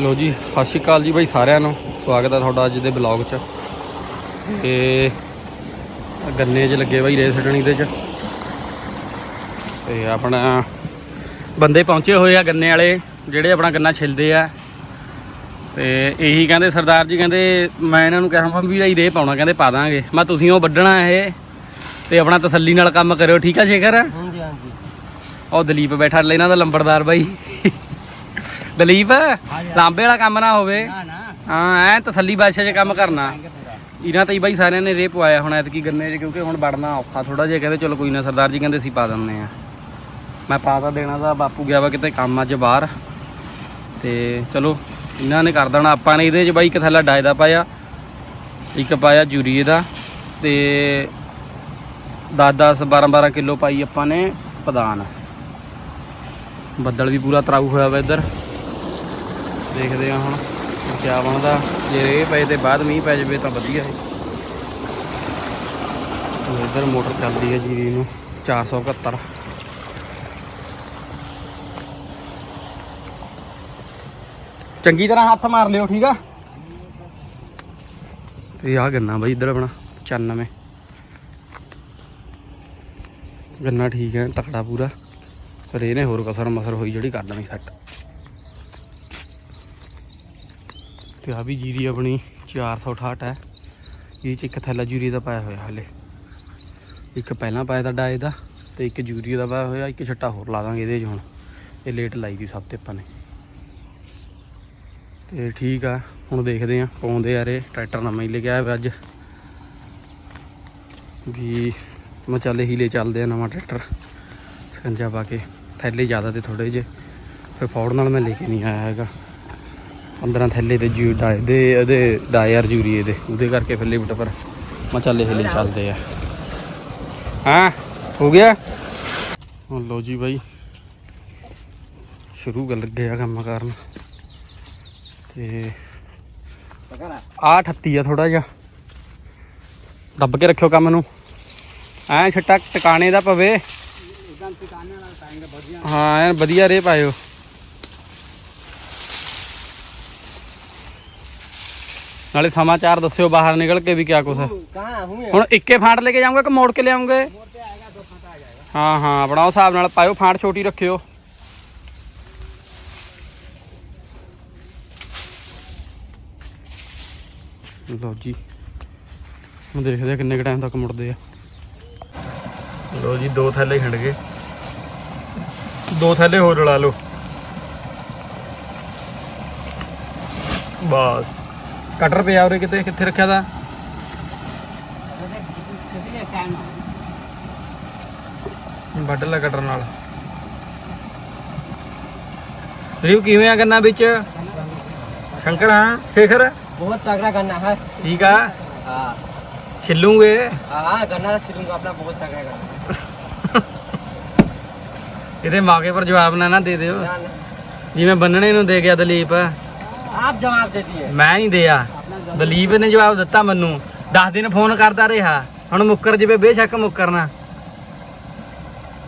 ਲੋ ਜੀ ਸਤਿ ਸ਼੍ਰੀ ਅਕਾਲ ਜੀ ਬਾਈ ਸਾਰਿਆਂ ਨੂੰ। ਸਵਾਗਤ ਹੈ ਤੁਹਾਡਾ ਅੱਜ ਦੇ ਬਲੌਗ 'ਚ। ਤੇ ਗੰਨੇ 'ਚ ਲੱਗੇ ਬਾਈ ਰੇਸ ਛੱਡਣੀ ਦੇ 'ਚ। ਤੇ ਆਪਣਾ ਬੰਦੇ ਪਹੁੰਚੇ ਹੋਏ ਆ ਗੰਨੇ ਵਾਲੇ ਜਿਹੜੇ ਆਪਣਾ ਗੰਨਾ ਛਿਲਦੇ ਆ। ਤੇ ਇਹੀ ਕਹਿੰਦੇ ਸਰਦਾਰ ਜੀ ਕਹਿੰਦੇ ਮੈਂ ਇਹਨਾਂ ਨੂੰ ਕਿਹਾ ਵੀ ਭਾਈ ਰੇ ਪਾਉਣਾ ਕਹਿੰਦੇ ਪਾ ਦਾਂਗੇ। ਮੈਂ ਤੁਸੀਂ ਉਹ ਵੱਢਣਾ ਇਹ ਤੇ ਆਪਣਾ ਤਸੱਲੀ ਨਾਲ ਕੰਮ ਕਰਿਓ ਠੀਕ ਆ ਸ਼ੇਖਰ? ਹਾਂਜੀ ਹਾਂਜੀ। ਉਹ ਦਲੀਪ ਬੈਠਾ ਲੈ ਇਹਨਾਂ ਦਾ ਲੰਬੜਦਾਰ ਬਾਈ। ਦਲੀਪ ਲਾਂਬੇ ਵਾਲਾ ਕੰਮ ਨਾ ਹੋਵੇ। ਹਾਂ ਐ ਤਸੱਲੀ ਬਾਦਸ਼ਾਹ 'ਚ ਕੰਮ ਕਰਨਾ। ਇਹਨਾਂ ਤੇ ਹੀ ਬਾਈ ਸਾਰਿਆਂ ਨੇ ਰੇ ਪਵਾਇਆ ਹੁਣ ਐਤਕੀ ਗੰਨੇ 'ਚ ਕਿਉਂਕਿ ਹੁਣ ਵੜਨਾ ਔਖਾ ਥੋੜਾ ਜਿਹਾ ਕਹਿੰਦੇ ਚਲੋ ਕੋਈ ਨਾ ਸਰਦਾਰ ਜੀ ਕਹਿੰਦੇ ਅਸੀਂ ਪਾ ਦਿੰਦੇ ਆ ਮੈਂ ਪਾ ਤਾਂ ਦੇਣਾ ਦਾ ਬਾਪੂ ਗਿਆ ਵਾ ਕਿਤੇ ਕੰਮ ਅੱਜ ਬਾਹਰ। ਤੇ ਚਲੋ ਇਹਨਾਂ ਨੇ ਕਰ ਦੇਣਾ। ਆਪਾਂ ਨੇ ਇਹਦੇ 'ਚ ਬਾਈ ਇੱਕ ਥੈਲਾ ਡਾਏ ਦਾ ਪਾਇਆ ਇੱਕ ਪਾਇਆ ਜੂਰੀਏ ਦਾ ਤੇ 10 10 12 12 ਕਿਲੋ ਪਾਈ ਆਪਾਂ ਨੇ ਪਦਾਨ। ਬੱਦਲ ਵੀ ਪੂਰਾ ਤਰਾਊ ਹੋਇਆ ਵਾ ਇੱਧਰ। ਦੇਖਦੇ ਆ ਹੁਣ ਕਿਆ ਬਣਦਾ। ਜੇ ਰੇਹ ਪਏ ਤੇ ਬਾਅਦ ਮੀਂਹ ਪੈ ਜਾਵੇ ਤਾਂ ਵਧੀਆ ਹੈ ਤੇ ਮੋਟਰ ਚੱਲਦੀ ਹੈ ਜੀਰੀ ਨੂੰ 471 ਚੰਗੀ ਤਰ੍ਹਾਂ ਹੱਥ ਮਾਰ ਲਿਓ, ਠੀਕ ਆ? ਤੇ ਆ ਗੰਨਾ ਬਾਈ ਇੱਧਰ ਆਪਣਾ 95 ਗੰਨਾ ਠੀਕ ਹੈ, ਤਕੜਾ ਪੂਰਾ। ਪਰ ਇਹਨੇ ਹੋਰ ਕਸਰ ਮਸਰ ਹੋਈ ਜਿਹੜੀ ਕਰ ਦੇਣੀ ਸੈੱਟ। ਤੇ ਆ ਵੀ ਜੀਰੀ ਆਪਣੀ 468 ਹੈ। ਇਹ ਚ ਇੱਕ ਥੈਲਾ ਜੂਰੀ ਦਾ ਪਾਇਆ ਹੋਇਆ ਹਲੇ। ਇੱਕ ਪਹਿਲਾਂ ਪਾਇਆ ਦਾ ਡਾਏ ਦਾ ਤੇ ਇੱਕ ਜੂਰੀ ਦਾ ਪਾਇਆ ਹੋਇਆ, ਇੱਕ ਛੱਟਾ ਹੋਰ ਲਾ ਦਾਂਗੇ ਇਹਦੇ 'ਚ ਹੁਣ। ਇਹ ਲੇਟ ਲਾਈ ਦੀ ਸਭ ਤੇ ਆਪਾਂ ਨੇ। ਤੇ ਠੀਕ ਆ, ਹੁਣ ਦੇਖਦੇ ਆ ਪਾਉਂਦੇ ਯਾਰ ਇਹ ਟਰੈਕਟਰ ਨਵਾਂ ਹੀ ਲੈ ਕੇ ਆਇਆ ਅੱਜ। ਵੀ ਮੈਂ ਚੱਲ ਹੀ ਲੈ ਚੱਲਦੇ ਆ ਨਵਾਂ ਟਰੈਕਟਰ। ਸਕੰਜਾ ਪਾ ਕੇ, ਥੈਲੇ ਜ਼ਿਆਦਾ ਤੇ ਥੋੜੇ ਜਿਹੇ। ਫਿਰ ਫੌੜ ਨਾਲ ਮੈਂ ਲੈ ਕੇ ਨਹੀਂ ਆਇਆ ਹੈਗਾ। ਅੰਦਰਾਂ ਥੱਲੇ ਤੇ ਜੂ ਡਾਏ ਦੇ ਇਹਦੇ ਡਾਇਰ ਜੂਰੀ ਇਹਦੇ। ਉਹਦੇ ਕਰਕੇ ਫਿਰ ਲਿਫਟ ਪਰ ਮੈਂ ਚੱਲੇ ਹਿੱਲੇ ਚੱਲਦੇ ਆ। ਹਾਂ? ਹੋ ਗਿਆ? ਹੁਣ ਲੋ ਜੀ ਬਾਈ। ਸ਼ੁਰੂ ਕਰ ਲੱਗਿਆ ਕੰਮ ਕਰਨ। ਤੇ ਆ 38 ਆ ਥੋੜਾ ਜਿਹਾ। ਦੱਬ ਕੇ ਰੱਖਿਓ ਕੰਮ ਨੂੰ। ਐ ਛੱਟਾ ਟਿਕਾਣੇ ਦਾ ਪਵੇ। ਹਾਂ ਵਧੀਆ ਰੇ ਪਾਇਓ। ਨਾਲੇ ਸਮਾਚਾਰ ਦੱਸਿਓ ਬਾਹਰ ਨਿਕਲ ਕੇ ਵੀ ਕਿਆ ਕੁਛ ਹੈ कहाँ हुए ਹੁਣ ਇੱਕੇ ਫਾਂਟ ਲੈ ਕੇ ਜਾਊਂਗਾ ਕਿ ਮੋੜ ਕੇ ਲਿਆਉਂਗੇ मोटे आएगा दो फटा आ जाएगा ਹਾਂ ਹਾਂ ਆਪਣਾ ਉਹ ਹਿਸਾਬ ਨਾਲ ਪਾਇਓ ਫਾਂਟ ਛੋਟੀ ਰੱਖਿਓ ਲਓ ਜੀ ਹੁਣ ਦੇਖਦੇ ਆ ਕਿੰਨੇ ਕ ਟਾਈਮ ਤੱਕ ਮੁੜਦੇ ਆ ਲਓ ਜੀ ਦੋ ਥੈਲੇ ਖਿੰਡ ਗਏ ਦੋ ਥੈਲੇ ਹੋਰ ਰਲਾ ਲਓ ਬਸ ਕਟਰ ਪਿਆ ਉਰੇ ਕਿਤੇ ਕਿੱਥੇ ਰੱਖਿਆ ਦਾ ਵੱਢ ਲੈ ਕਟਰ ਨਾਲ। ਰਿਵ ਕਿਵੇਂ ਆ ਕਰਨਾ ਵਿੱਚ? ਸ਼ੰਕਰ ਹਾਂ? ਸ਼ੇਖਰ? ਬਹੁਤ ਤਗੜਾ ਕਰਨਾ ਹੈ। ਠੀਕ ਆ? ਹਾਂ। ਛਿੱਲੂਗੇ? ਹਾਂ ਕਰਨਾ ਛਿੱਲੂਗਾ ਆਪਣਾ ਬਹੁਤ ਤਗੜਾ ਕਰਨਾ ਇਹਦੇ ਮਾਗੇ ਪਰ ਜਵਾਬ ਨਾ ਨਾ ਦੇ ਦਿਓ। ਜਿਵੇਂ ਬੰਨਣੇ ਨੂੰ ਦੇ ਗਿਆ ਦਲੀਪ। आप जवाब दे दिए ਮੈਂ ਨਹੀਂ ਦਿਆ अपना जवाब- ਦਲੀਪ ਨੇ ਜਵਾਬ ਦਿੱਤਾ ਮੈਨੂੰ 10 ਦਿਨ ਫੋਨ ਕਰਦਾ ਰਿਹਾ ਹੁਣ ਮੁੱਕਰ ਜਵੇ ਬੇਸ਼ੱਕ ਮੁੱਕਰਨਾ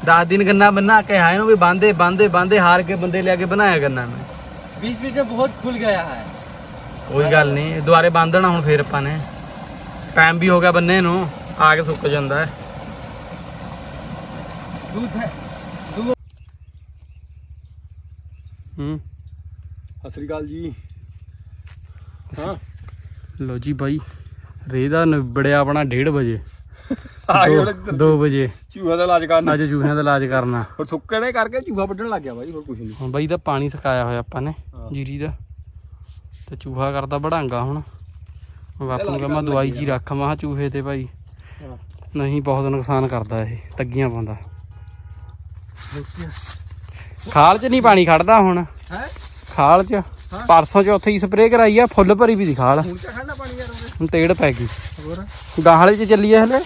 10 ਦਿਨ ਗੰਨਾ ਬੰਨਾ ਕੇ ਆਏ ਨੂੰ ਵੀ ਬਾਂਦੇ ਬਾਂਦੇ ਬਾਂਦੇ ਹਾਰ ਕੇ ਬੰਦੇ ਲਿਆ ਕੇ ਬਣਾਇਆ ਗੰਨਾ ਮੈਂ बीच बीच में बहुत खुल गया है ਕੋਈ ਗੱਲ ਨਹੀਂ ਦੁਬਾਰੇ ਬੰਨਣਾ ਹੁਣ ਫੇਰ ਆਪਾਂ ਨੇ ਟਾਈਮ ਵੀ ਹੋ ਗਿਆ ਬੰਨੇ ਨੂੰ ਆ ਕੇ ਸੁੱਕ ਜਾਂਦਾ ਹੈ दूध है ਹੂੰ सत श्रीकाल जी ਲੋ ਜੀ ਬਾਈ ਰੇ ਦਾ ਨਿਬੜਿਆ ਆਪਣਾ 1:30 ਵਜੇ। ਆ ਗਏ 2 ਵਜੇ। ਚੂਹਾ ਦਾ ਇਲਾਜ ਕਰਨਾ। ਅੱਜ ਜੂਹਿਆਂ ਦਾ ਇਲਾਜ ਕਰਨਾ। ਹੋਰ ਸੁੱਕੇ ਨੇ ਕਰਕੇ ਚੂਹਾ ਵੱਢਣ ਲੱਗ ਗਿਆ ਬਾਈ ਹੋਰ ਕੁਝ ਨਹੀਂ ਹੁਣ ਬਾਈ ਦਾ ਪਾਣੀ ਸੁਕਾਇਆ ਹੋਇਆ ਆਪਾਂ ਨੇ ਹਾਂ। ਜੀਰੀ ਦਾ। ਤੇ ਚੂਹਾ ਕਰਦਾ ਬੜਾਂਗਾ ਹੁਣ। ਮੈਂ ਬਾਪੂ ਨੂੰ ਕਹਿੰਦਾ ਦਵਾਈ ਜੀ ਰੱਖ ਮਾ ਚੂਹੇ ਤੇ ਭਾਈ ਹਾਂ। ਨਹੀਂ ਬਹੁਤ ਨੁਕਸਾਨ ਕਰਦਾ ਇਹ ਤੱਗੀਆਂ ਪਾਉਂਦਾ। ਖਾਲ 'ਚ ਨਹੀਂ ਪਾਣੀ ਖੜਦਾ ਹੁਣ। ਹੈ? ਖਾਲ 'ਚ। ਪਰਸੋਂ ਚੌਥੇ ਹੀ ਸਪਰੇਅ ਕਰਾਈ ਆ ਫੁੱਲ ਭਰੀ ਵੀ ਦੀ ਖਾਲ ਹੁਣ ਖੜਨਾ ਪਾਣੀ ਯਾਰ ਉਹਦੇ ਹੁਣ ਤੇੜ ਪੈ ਗਈ। ਹੋਰ? ਗਾਹਲੇ 'ਚ ਚੱਲੀਏ ਹਲੇ।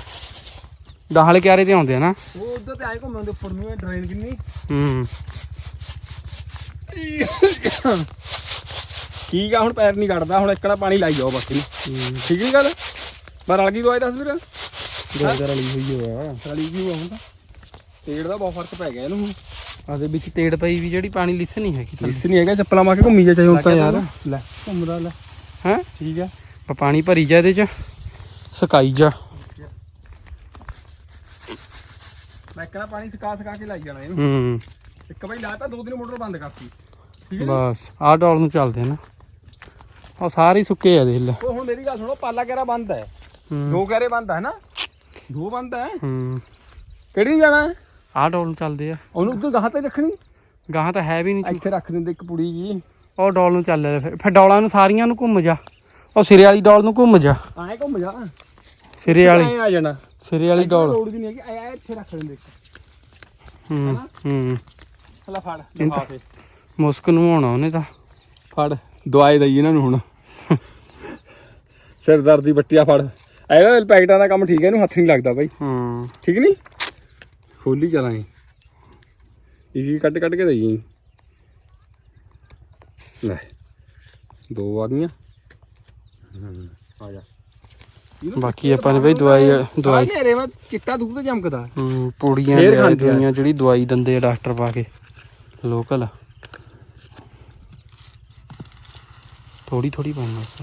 ਗਾਹਲੇ ਕਿਆਰੇ ਤੇ ਆਉਂਦੇ ਆ ਨਾ। ਉਹ ਉਧਰ ਤੇ ਆਏ ਘੁੰਮੇ ਉਹਦੇ ਉੱਪਰ ਨੂੰ ਡਰੇਨ ਕਿੰਨੀ? ਹੂੰ। ਠੀਕ ਆ ਹੁਣ ਪੈਰ ਨਹੀਂ ਕੱਢਦਾ ਹੁਣ ਇੱਕੜਾ ਪਾਣੀ ਲਾਈ ਜਾਓ ਹੂੰ। ਠੀਕ ਨਹੀਂ ਗੱਲ? ਪਰ ਰਲ ਗਈ ਦਵਾਈ ਦੱਸ ਵੀਰ। ਦੋ ਵਾਲੀ ਹੋਈ ਹੋਆ ਰਲੀ ਗਈ ਹੁਣ ਤਾਂ। ਪੇੜ ਦਾ ਬਹੁਤ ਫ਼ਰਕ ਪੈ ਗਿਆ ਇਹਨੂੰ ਹੁਣ। ਆਦੇ ਵਿੱਚ ਤੇੜ ਪਈ ਵੀ ਜਿਹੜੀ ਪਾਣੀ ਲਿਸ ਨਹੀਂ ਹੈਗੀ ਇਸ ਨਹੀਂ ਹੈਗਾ ਚੱਪਲਾਂ ਮਾਰ ਕੇ ਘੁੰਮੀ ਜਾ ਚਾਹੇ ਹੁਣ ਤਾਂ ਯਾਰ? ਲੈ ਘੁੰਮਦਾ ਲੈ ਹੈ? ਠੀਕ ਆ। ਪਾਣੀ ਭਰੀ ਜਾ ਇਹਦੇ ਚ। ਸਕਾਈ ਜਾ। ਮੈਂ ਕਹਿੰਦਾ ਪਾਣੀ ਸਕਾ ਸਕਾ ਕੇ ਲਾਈ ਜਾਣਾ ਇਹਨੂੰ। ਹੂੰ। ਇੱਕ ਵਾਰੀ ਲਾਤਾ ਦੋ ਦਿਨ ਮੋਟਰ ਬੰਦ ਕਰਤੀ। ਠੀਕ ਹੈ ਬਸ ਆਹ ਡੋਲ ਨੂੰ ਚੱਲਦੇ ਨਾ। ਉਹ ਸਾਰੇ ਹੀ ਸੁੱਕੇ ਆ ਦੇਖ ਲੈ। ਉਹ ਹੁਣ ਮੇਰੀ ਗੱਲ ਸੁਣੋ ਪਾਲਾ ਕੈਰਾ ਬੰਦ ਹੈ? ਹੂੰ। ਦੋ ਕੈਰੇ ਬੰਦ ਹੈ ਨਾ? ਦੋ ਬੰਦ ਹੈ? ਹੂੰ। ਕਿਹੜੀ ਨੂੰ ਜਾਣਾ? ਆਹ ਡੋਲ ਨੂੰ ਚੱਲਦੇ ਆ। ਉਹਨੂੰ ਉਧਰ ਗਾਹ ਤੇ ਰੱਖਣੀ? ਗਾਹਾਂ ਤਾਂ ਹੈ ਵੀ ਨਹੀਂ ਇੱਥੇ ਰੱਖ ਦਿੰਦੇ ਇੱਕ ਪੁੜੀ ਜੀ। ਉਹ ਡੋਲ ਨੂੰ ਚੱਲ ਫਿਰ। ਫਿਰ ਡੋਲਾਂ ਨੂੰ ਸਾਰੀਆਂ ਨੂੰ ਘੁੰਮ ਜਾ। ਉਹ ਸਿਰੇ ਵਾਲੀ ਡੋਲ ਨੂੰ ਘੁੰਮ ਜਾ। ਐਂ ਘੁੰਮ ਜਾ। ਸਿਰੇ ਵਾਲੀ। ਆ ਜਾਣਾ। ਸਿਰੇ ਵਾਲੀ ਡੋਲ। ਲੋੜ ਵੀ ਨਹੀਂ ਹੈਗੀ। ਐ ਇੱਥੇ ਰੱਖ ਦਿੰਦੇ ਇੱਕ। ਹੂੰ ਹੂੰ। ਹਲਾ ਫੜ ਲਿਫਾ ਤੇ ਮੁਸਕ ਨੂੰ ਆਉਣਾ ਉਹਨੇ ਤਾਂ। ਫੜ ਦਵਾਈ ਦਈ ਇਹਨਾਂ ਨੂੰ ਹੁਣ। ਸਿਰ ਦਰਦ ਦੀ ਬੱਟੀਆਂ ਫੜ। ਐਗਾ ਪੈਕਟਾਂ ਦਾ ਕੰਮ ਠੀਕ ਹੈ ਇਹਨੂੰ ਹੱਥ ਨਹੀਂ ਲੱਗਦਾ ਬਾਈ। ਹੂੰ। ਠੀਕ ਨਹੀਂ ਖੋਲੀ ਚਲਾਂਗੇ ਇਹ ਕੱਢ ਕੱਢ ਕੇ ਦਈ ਲੈ ਦੋ ਆ ਗਈਆਂ। ਆ ਜਾ। ਬਾਕੀ ਆਪਾਂ ਨੇ ਬਈ ਦਵਾਈ ਦਵਾਈ ਘੇਰੇ ਮੈਂ ਚਿੱਟਾ ਦੁੱਧ ਤੇ ਚਮਕਦਾ। ਹੂੰ ਪੂੜੀਆਂ ਫੇਰ ਲਿਆ ਖਾਂਦੇ ਆ। ਦੁਨੀਆਂ ਜਿਹੜੀ ਦਵਾਈ ਦਿੰਦੇ ਆ ਡਾਕਟਰ ਪਾ ਕੇ ਲੋਕਲ। ਥੋੜੀ ਥੋੜੀ ਪਾਉਣਾ ਉਸ